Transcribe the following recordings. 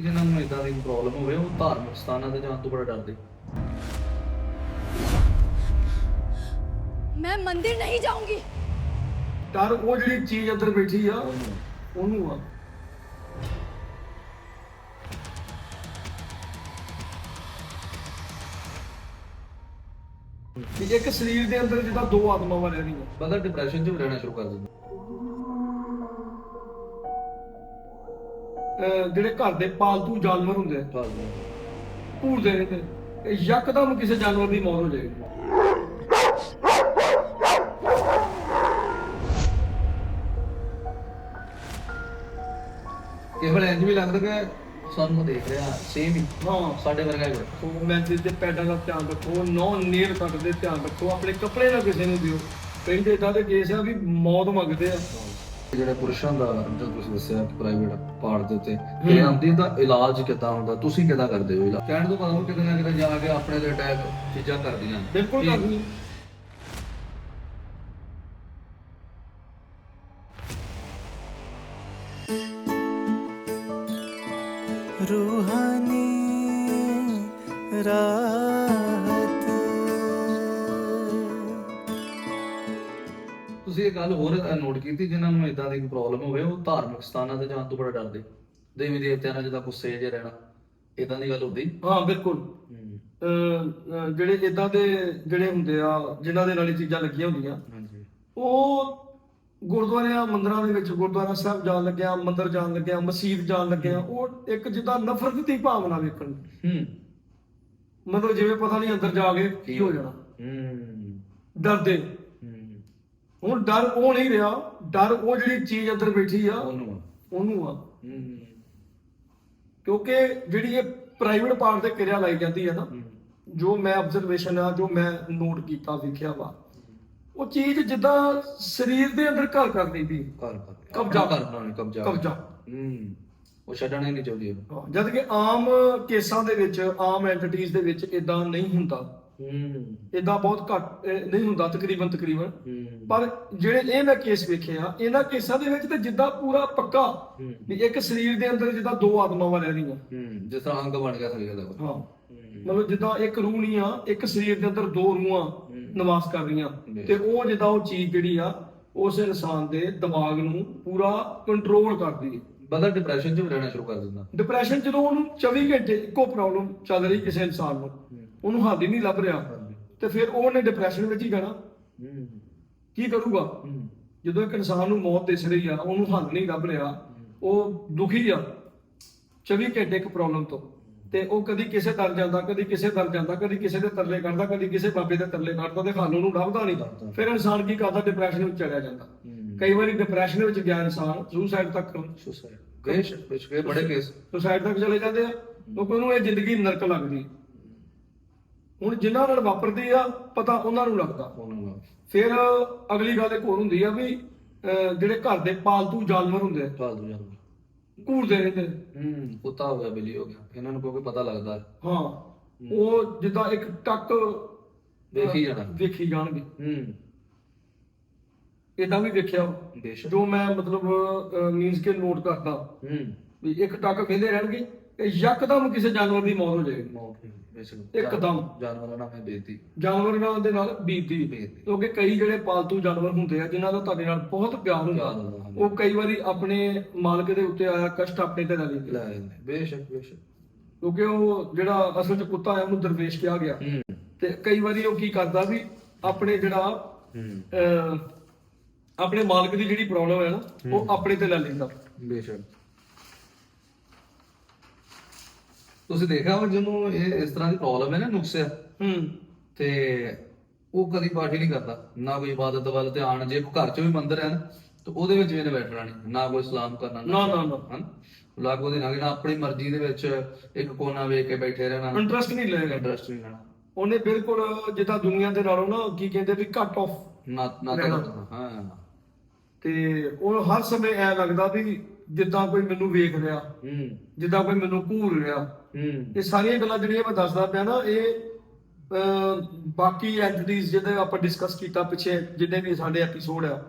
ਜਿਨ੍ਹਾਂ ਨੂੰ ਇਦਾਂ ਦੀ ਪ੍ਰੋਬਲਮ ਹੋਵੇ ਉਹ ਧਾਰਮਿਕ ਸਥਾਨਾਂ ਤੇ ਜਾਣ ਤੋਂ ਬੜਾ ਡਰਦੇ। ਮੈਂ ਮੰਦਿਰ ਨਹੀਂ ਜਾਊਂਗੀ। ਡਰ ਉਹ ਜਿਹੜੀ ਚੀਜ਼ ਅੰਦਰ ਬੈਠੀ ਆ ਉਹਨੂੰ ਆ। ਵੀ ਇੱਕ ਸਰੀਰ ਦੇ ਅੰਦਰ ਜਿੱਦਾਂ ਦੋ ਆਤਮਾਵਾਂ ਰਹਿ ਰਹੀਆਂ ਬੰਦਾ ਡਿਪਰੈਸ਼ਨ 'ਚ ਵੀ ਰਹਿਣਾ ਸ਼ੁਰੂ ਕਰ ਦਿੰਦਾ। ਅਹ ਜਿਹੜੇ ਘਰ ਦੇ ਪਾਲਤੂ ਜਾਨਵਰ ਹੁੰਦੇ ਆ ਘੂਰਦੇ ਰਹਿੰਦੇ ਇਹ ਯਕਦਮ ਕਿਸੇ ਜਾਨਵਰ ਦੀ ਮੌਤ ਹੋ ਜਾਏਗੀ। ਕਿਸੇ ਵੇਲੇ ਇੰਜ ਵੀ ਲੱਗਦਾ ਕਿ ਸਾਨੂੰ ਦੇਖ ਰਿਹਾ ਸੇਮ ਹੀ। ਹਾਂ। ਸਾਡੇ ਵਰਗਾ ਹੀ ਬੜਾ। ਸੋ ਮੈਸੇਜ ਦੇ ਪੈਡਾਂ ਦਾ ਧਿਆਨ ਰੱਖੋ ਨੌ ਨੀਰ ਕੱਟਦੇ ਧਿਆਨ ਰੱਖੋ ਆਪਣੇ ਕੱਪੜੇ ਨਾ ਕਿਸੇ ਨੂੰ ਦਿਓ। ਕਹਿੰਦੇ ਇਦਾਂ ਦੇ ਕੇਸ ਆ ਵੀ ਮੌਤ ਮੰਗਦੇ ਆ। ਜਿਹੜੇ ਪੁਰਸ਼ਾਂ ਦਾ ਜੋ ਤੁਸੀਂ ਦੱਸਿਆ ਕਿ ਪ੍ਰਾਈਵੇਟ ਪਾਰਟ ਦੇ ਉੱਤੇ ਇਹ ਆਂਦੀ ਤਾਂ ਇਲਾਜ ਕਿੱਦਾਂ ਹੁੰਦਾ ਤੁਸੀਂ ਕਿੱਦਾਂ ਕਰਦੇ ਹੋ ਇਲਾਜ ਕਹਿਣ ਤੋਂ ਭਾਵ ਕਿਤੇ ਨਾ ਕਿਤੇ ਜਾ ਕੇ ਆਪਣੇ ਤੇ ਅਟੈਕ ਚੀਜ਼ਾਂ ਕਰਦੀਆਂ ਨੇ। ਬਿਲਕੁਲ ਕੀ- ਕਰਨੀ रूहानी राहत ਤੁਸੀਂ ਇਹ ਗੱਲ ਹੋਰ ਨੋਟ ਕੀਤੀ ਜਿਨ੍ਹਾਂ ਨੂੰ ਇਦਾਂ ਦੀ ਪ੍ਰੋਬਲਮ ਹੋਵੇ ਉਹ ਧਾਰਮਿਕ ਸਥਾਨਾਂ ਤੇ ਜਾਣ ਤੋਂ ਬੜਾ ਡਰਦੇ। ਦੇਵੀ ਦੇਵਤਿਆਂ ਨਾਲ ਜਿਹਦਾ ਗੁੱਸੇ ਜੇ ਰਹਿਣਾ ਇਦਾਂ ਦੀ ਗੱਲ ਹੁੰਦੀ? ਹਾਂ ਬਿਲਕੁਲ। ਜਿਹੜੇ ਇਦਾਂ ਦੇ ਜਿਹੜੇ ਹੁੰਦੇ ਆ ਜਿਨ੍ਹਾਂ ਦੇ ਨਾਲ ਇਹ ਚੀਜ਼ਾਂ ਲੱਗੀਆਂ ਹੁੰਦੀਆਂ ਹਾਂਜੀ। ਉਹ ਗੁਰਦੁਆਰਿਆਂ ਮੰਦਰਾਂ ਦੇ ਵਿੱਚ ਗੁਰਦੁਆਰਾ ਸਾਹਿਬ ਜਾਣ ਲੱਗਿਆ ਮੰਦਿਰ ਜਾਣ ਲੱਗਿਆ ਮਸਜਿਦ ਜਾਣ ਲੱਗਿਆ ਉਹ ਇੱਕ ਜਿੱਦਾਂ ਨਫ਼ਰਤ ਦੀ ਭਾਵਨਾ ਵੇਖਣ ਹੂੰ। ਮਤਲਬ ਜਿਵੇਂ ਪਤਾ ਨਹੀਂ ਅੰਦਰ ਜਾ ਕੇ ਕੀ ਹੋ ਜਾਣਾ। ਹੂੰ। ਡਰਦੇ। ਹੁਣ ਡਰ ਉਹ ਨਹੀਂ ਰਿਹਾ ਡਰ ਉਹ ਜਿਹੜੀ ਚੀਜ਼ ਅੰਦਰ ਬੈਠੀ ਆ ਉਹਨੂੰ ਉਹਨੂੰ ਆ। ਕਿਉਂਕਿ ਜਿਹੜੀ ਇਹ ਪ੍ਰਾਈਵੇਟ ਪਾਰਟ ਤੇ ਕਿਰਿਆ ਲਾਈ ਜਾਂਦੀ ਹੈ ਨਾ ਜੋ ਮੈਂ ਆਬਜ਼ਰਵੇਸ਼ਨ ਆ ਜੋ ਮੈਂ ਨੋਟ ਕੀਤਾ ਵੇਖਿਆ ਵਾ ਉਹ ਚੀਜ਼ ਜਿੱਦਾਂ ਸਰੀਰ ਦੇ ਅੰਦਰ ਘਰ ਕਰਦੀ ਕਰ ਕਰ ਕਬਜ਼ਾ। ਕਰਨਾ ਨਹੀਂ ਕਬਜ਼ਾ। ਕਬਜ਼ਾ। ਹੂੰ। ਉਹ ਛੱਡਣਾ ਹੀ ਨਹੀਂ ਚਾਹੁੰਦੀ ਜਦ ਕਿ ਆਮ ਕੇਸਾਂ ਦੇ ਵਿੱਚ ਆਮ ਐਂਟੀਟੀਜ਼ ਦੇ ਵਿੱਚ ਇਦਾਂ ਨਹੀਂ ਹੁੰਦਾ। ਹੂੰ। ਇਦਾਂ ਬਹੁਤ ਘੱਟ ਅਹ, ਨਹੀਂ ਹੁੰਦਾ ਤਕਰੀਬਨ ਤਕਰੀਬਨ। ਹੂੰ। ਪਰ ਜਿਹੜੇ ਇਹ ਮੈਂ ਕੇਸ ਵੇਖੇ ਆ ਇਹਨਾਂ ਕੇਸਾਂ ਦੇ ਵਿੱਚ ਤੇ ਜਿੱਦਾਂ ਪੂਰਾ ਪੱਕਾ ਹੂੰ। ਵੀ ਇੱਕ ਸਰੀਰ ਦੇ ਅੰਦਰ ਜਿੱਦਾਂ ਦੋ ਆਤਮਾਵਾਂ ਰਹਿ ਰਹੀਆਂ ਹੂੰ ਜਿਸ ਤਰ੍ਹਾਂ ਅੰਗ ਬਣ ਗਿਆ ਸਰੀਰ ਦਾ। ਹਾਂ। ਮਤਲਬ ਜਿੱਦਾਂ ਇੱਕ ਰੂਹ ਨਹੀਂ ਆ ਇੱਕ ਸਰੀਰ ਦੇ ਅੰਦਰ ਦੋ ਰੂਹਾਂ ਨਿਵਾਸ ਕਰ ਰਹੀਆਂ। ਤੇ ਉਹ ਜਿੱਦਾਂ ਉਹ ਚੀਜ਼ ਜਿਹੜੀ ਆ ਉਸ ਇਨਸਾਨ ਦੇ ਦਿਮਾਗ ਨੂੰ ਪੂਰਾ ਕੰਟਰੋਲ ਕਰਦੀ ਹੈ। ਬੰਦਾ ਡਿਪਰੈਸ਼ਨ 'ਚ ਵੀ ਰਹਿਣਾ ਸ਼ੁਰੂ ਕਰ ਦਿੰਦਾ। ਡਿਪਰੈਸ਼ਨ ਜਦੋਂ ਉਹਨੂੰ 24 ਘੰਟੇ ਇੱਕੋ ਪ੍ਰੋਬਲਮ ਚੱਲ ਰਹੀ ਕਿਸੇ ਇਨਸਾਨ ਨੂੰ। ਉਹਨੂੰ ਹੱਲ ਹੀ ਨਹੀਂ ਲੱਭ ਰਿਹਾ। ਤੇ ਫਿਰ ਉਹਨੇ ਡਿਪਰੈਸ਼ਨ ਵਿੱਚ ਹੀ ਜਾਣਾ ਹੂੰ। ਕੀ ਕਰੂਗਾ? ਜਦੋਂ ਇੱਕ ਇਨਸਾਨ ਨੂੰ ਮੌਤ ਦਿਸ ਰਹੀ ਆ ਉਹਨੂੰ ਹੱਲ ਨਹੀਂ ਲੱਭ ਰਿਹਾ ਉਹ ਦੁਖੀ ਆ। 24 ਘੰਟੇ ਇੱਕ ਪ੍ਰੋਬਲਮ ਤੋਂ। ਤੇ ਉਹ ਕਦੀ ਕਿਸੇ ਦਰ ਜਾਂਦਾ ਕਦੀ ਕਿਸੇ ਦਰ ਜਾਂਦਾ ਕਦੀ ਕਿਸੇ ਦੇ ਤਰਲੇ ਕਰਦਾ ਕਦੀ ਕਿਸੇ ਬਾਬੇ ਦੇ ਤਰਲੇ ਕਰਦਾ ਤੇ ਹੱਲ ਉਹਨੂੰ ਲੱਭਦਾ ਨਹੀਂ। ਫਿਰ ਇਨਸਾਨ ਕੀ ਕਰਦਾ? ਡਿਪਰੈਸ਼ਨ ਵਿੱਚ ਚਲਿਆ ਜਾਂਦਾ। ਕਈ ਵਾਰੀ ਡਿਪਰੈਸ਼ਨ ਵਿੱਚ ਗਿਆ ਇਨਸਾਨ ਸੁਸਾਈਡ ਤੱਕ ਸੁਸਾਈਡ ਕੇ ਬੜੇ ਕੇਸ ਸੁਸਾਈਡ ਤੱਕ ਚਲੇ ਜਾਂਦੇ ਆ। ਕਿਉਂਕਿ ਉਹਨੂੰ ਇਹ ਜ਼ਿੰਦਗੀ ਨਰਕ ਲੱਗਦੀ। ਹੁਣ ਜਿਨ੍ਹਾਂ ਨਾਲ ਵਾਪਰਦੀ ਆ ਪਤਾ ਉਹਨਾਂ ਨੂੰ ਲੱਗਦਾ। ਉਹਨਾਂ ਨਾਲ ਫਿਰ ਅਗਲੀ ਗੱਲ ਇੱਕ ਹੋਰ ਹੁੰਦੀ ਆ ਵੀ ਅਹ ਜਿਹੜੇ ਘਰ ਦੇ ਪਾਲਤੂ ਜਾਨਵਰ ਹੁੰਦੇ ਆ ਫਾਲਤੂ ਜਾਨਵਰ। ਘੂਰਦੇ ਰਹਿੰਦੇ ਹੂੰ ਕੁੱਤਾ ਹੋ ਗਿਆ ਬਿੱਲੀ ਹੋ ਗਿਆ ਇਹਨਾਂ ਨੂੰ ਕੋਈ ਪਤਾ ਲੱਗਦਾ। ਹਾਂ ਉਹ ਜਿੱਦਾਂ ਇੱਕ ਟੱਕ ਵੇਖੀ ਜਾਣਾ ਵੇਖੀ ਜਾਣਗੇ। ਹੂੰ। ਇਦਾਂ ਵੀ ਬੇਸ਼ੱਕ। ਜੋ ਮੈਂ ਮਤਲਬ ਮੀਨਸ ਕੇ ਨੋਟ ਕਰਦਾ। ਹੂੰ। ਵੀ ਇੱਕ ਟੱਕ ਵੇਂਦੇ ਰਹਿਣਗੇ ਤੇ ਯਕਦਮ ਕਿਸੇ ਜਾਨਵਰ ਦੀ ਮੌਤ ਹੋ ਜਾਏਗੀ। ਮੌਤ ਬੇਸ਼ੱਕ ਇੱਕਦਮ। ਜਾਨਵਰਾਂ ਨਾਲ ਮੈਂ ਬੇਇੱਜ਼ਤੀ। ਜਾਨਵਰਾਂ ਦੇ ਨਾਲ ਬੀਤਦੀ। ਕਿਉਂਕਿ ਕਈ ਜਿਹੜੇ ਪਾਲਤੂ ਜਾਨਵਰ ਹੁੰਦੇ ਆ ਜਿਨ੍ਹਾਂ ਦਾ ਤੁਹਾਡੇ ਨਾਲ ਬਹੁਤ ਪਿਆਰ ਹੁੰਦਾ। ਪਿਆਰ ਹੁੰਦਾ, ਹਾਂਜੀ। ਉਹ ਕਈ ਵਾਰੀ ਆਪਣੇ ਮਾਲਕ ਦੇ ਉੱਤੇ ਆਇਆ ਕਸ਼ਟ ਆਪਣੇ ਤੇ ਲੈ ਲੈਂਦੇ। ਲੈ ਜਾਂਦੇ ਬੇਸ਼ੱਕ ਬੇਸ਼ੱਕ। ਕਿਉਂਕਿ ਉਹ ਜਿਹੜਾ ਅਸਲ ਚ ਕੁੱਤਾ ਹੈ ਉਹਨੂੰ ਦਰਵੇਸ਼ ਕਿਹਾ ਗਿਆ। ਹੂੰ। ਤੇ ਕਈ ਵਾਰੀ ਉਹ ਕੀ ਕਰਦਾ ਵੀ ਆਪਣੇ ਜਿਹੜਾ ਹੂੰ। ਅਹ, ਆਪਣੇ ਮਾਲਕ ਦੀ ਜਿਹੜੀ ਪ੍ਰੋਬਲਮ ਹੈ ਨਾ ਉਹ ਆਪਣੇ ਤੇ ਲੈ ਲੈਂਦਾ। ਬੇਸ਼ੱਕ। ਤੁਸੀਂ ਦੇਖਿਆ ਵਾ ਜਿਹਨੂੰ ਇਹ ਇਸ ਤਰ੍ਹਾਂ ਦੀ ਪ੍ਰੋਬਲਮ ਹੈ ਨਾ ਨੁਕਸਿਆ ਹੂੰ। ਤੇ ਉਹ ਕਦੀ ਪਾਰਟੀ ਨਹੀਂ ਕਰਦਾ। ਨਾ ਕੋਈ ਇਬਾਦਤ ਵੱਲ ਧਿਆਨ ਜੇ ਘਰ 'ਚ ਵੀ ਮੰਦਰ ਹੈ ਨਾ ਤੇ ਉਹਦੇ ਵਿੱਚ ਵੀ ਇਹਨੇ ਬੈਠਣਾ ਨਹੀਂ। ਨਾ ਕੋਈ ਸਲਾਮ ਕਰਨਾ ਨਾ ਨਾ ਨਾ ਹਨ? ਲਾਗੋ ਦੇ ਨਾਲ ਆਪਣੀ ਮਰਜ਼ੀ ਦੇ ਵਿੱਚ ਇੱਕ ਕੋਨਾ ਵੇਖ ਕੇ ਬੈਠੇ ਰਹਿਣਾ। ਇੰਟਰਸਟ ਨਹੀਂ ਲਏਗਾ ਇੰਟਰਸਟ ਨਹੀਂ ਲੈਣਾ। ਉਹਨੇ ਬਿਲਕੁਲ ਜਿੱਦਾਂ ਦੁਨੀਆ ਦੇ ਨਾਲੋਂ ਨਾ ਕੀ ਕਹਿੰਦੇ ਵੀ ਕੱਟ ਆਫ ਨਾ ਨਾ ਹਾਂ। ਤੇ ਉਹ ਹਰ ਸਮੇਂ ਐ ਲੱਗਦਾ ਵੀ ਜਿੱਦਾਂ ਕੋਈ ਮੈਨੂੰ ਵੇਖ ਰਿਹਾ ਹੂੰ। ਜਿੱਦਾਂ ਕੋਈ ਮੈਨੂੰ ਘੂਰ ਰਿਹਾ। ਹੂੰ। ਇਹ ਸਾਰੀਆਂ ਗੱਲਾਂ ਜਿਹੜੀਆਂ ਮੈਂ ਦੱਸਦਾ ਪਿਆ ਨਾ ਇਹ ਅਹ, ਬਾਕੀ ਐਂਟੀਟੀਜ਼ ਜਿਹਦੇ ਆਪਾਂ ਡਿਸਕਸ ਕੀਤਾ ਪਿੱਛੇ ਜਿੰਨੇ ਵੀ ਸਾਡੇ ਐਪੀਸੋਡ ਆ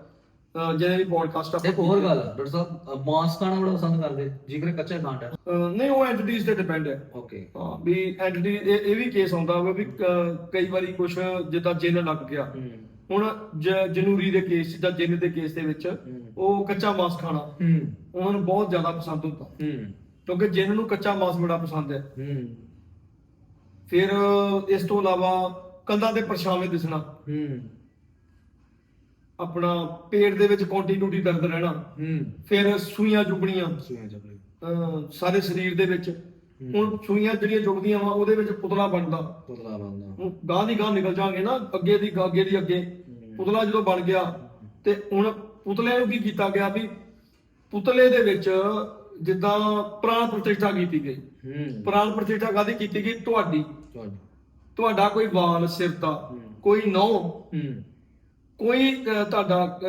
ਅਹ ਜਿਹੜੇ ਵੀ ਪੋਡਕਾਸਟ ਇੱਕ ਹੋਰ ਗੱਲ ਡਾਕਟਰ ਸਾਹਿਬ ਮਾਸ ਖਾਣਾ ਬੜਾ ਪਸੰਦ ਕਰਦੇ ਜਿਗਰੇ ਕੱਚੇ ਖਾਂਡ ਹੈ ਨਹੀਂ ਉਹ ਐਂਟੀਟੀਜ਼ ਤੇ ਡਿਪੈਂਡ ਹੈ। ਓਕੇ ਹਾਂ ਵੀ ਐਂਟੀਟੀ ਇਹ ਇਹ ਵੀ ਕੇਸ ਆਉਂਦਾ ਵਾ ਵੀ ਕ- ਕਈ ਵਾਰੀ ਕੁਝ ਜਿੱਦਾਂ ਜਿੰਨ ਲੱਗ ਗਿਆ। ਹੂੰ। ਹੁਣ ਜ- ਜਨੂਰੀ ਦੇ ਕੇਸ 'ਚ ਜਾਂ ਜਿੰਨ ਦੇ ਕੇਸ ਦੇ ਵਿੱਚ ਉਹ ਕੱਚਾ ਮਾਸ ਖਾਣਾ ਹੂੰ। ਉਹਨਾਂ ਨੂੰ ਬਹੁਤ ਜ਼ਿਆਦਾ ਪਸੰਦ ਹੁੰਦਾ। ਹੂੰ। ਕਿਉਂਕਿ ਜਿੰਨ ਨੂੰ ਕੱਚਾ ਮਾਸ ਬੜਾ ਪਸੰਦ ਹੈ। ਹੂੰ। ਫਿਰ ਇਸ ਤੋਂ ਇਲਾਵਾ ਕੰਧਾਂ ਦੇ ਪਰਛਾਵੇਂ ਦਿਸਣਾ। ਹੂੰ। ਆਪਣਾ ਪੇਟ ਦੇ ਵਿੱਚ ਕੰਟੀਨਿਊਟੀ ਦਰਦ ਰਹਿਣਾ। ਹੂੰ। ਫਿਰ ਸੂਈਆਂ ਜੁਗਣੀਆਂ ਸੁਣਿਆ ਜਬਲੇ ਸਾਰੇ ਸਰੀਰ ਦੇ ਵਿੱਚ। ਹੁਣ ਸੂਈਆਂ ਜਿਹੜੀਆਂ ਜੁਗਦੀਆਂ ਵਾ ਉਹਦੇ ਵਿੱਚ ਪੁਤਲਾ ਬਣਦਾ। ਪੁਤਲਾ ਬੰਦਾ ਹੁਣ ਗਾਂ ਦੀ ਗਾਂ ਨਿਕਲ ਜਾਾਂਗੇ ਨਾ ਅੱਗੇ ਦੀ ਅੱਗੇ ਦੀ ਅੱਗੇ। ਪੁਤਲਾ ਜਦੋਂ ਬਣ ਗਿਆ ਤੇ ਹੁਣ ਪੁਤਲੇ ਨੂੰ ਕੀ ਕੀਤਾ ਗਿਆ ਵੀ ਪੁਤਲੇ ਦੇ ਵਿੱਚ ਜਿੱਦਾਂ ਪ੍ਰਾਣ ਪ੍ਰਤਿਸ਼ਠਾ ਕੀਤੀ ਗਈ। ਹੂੰ। ਪ੍ਰਾਣ ਪ੍ਰਤਿਸ਼ਠਾ ਕਾਦੀ ਕੀਤੀ ਗਈ? ਤੁਹਾਡੀ। ਤੁਹਾਡੀ। ਤੁਹਾਡਾ ਕੋਈ ਵਾਲ ਸਿਰ ਦਾ ਕੋਈ ਨਹੁੰ ਹੂੰ। ਕੋਈ ਤੁਹਾਡਾ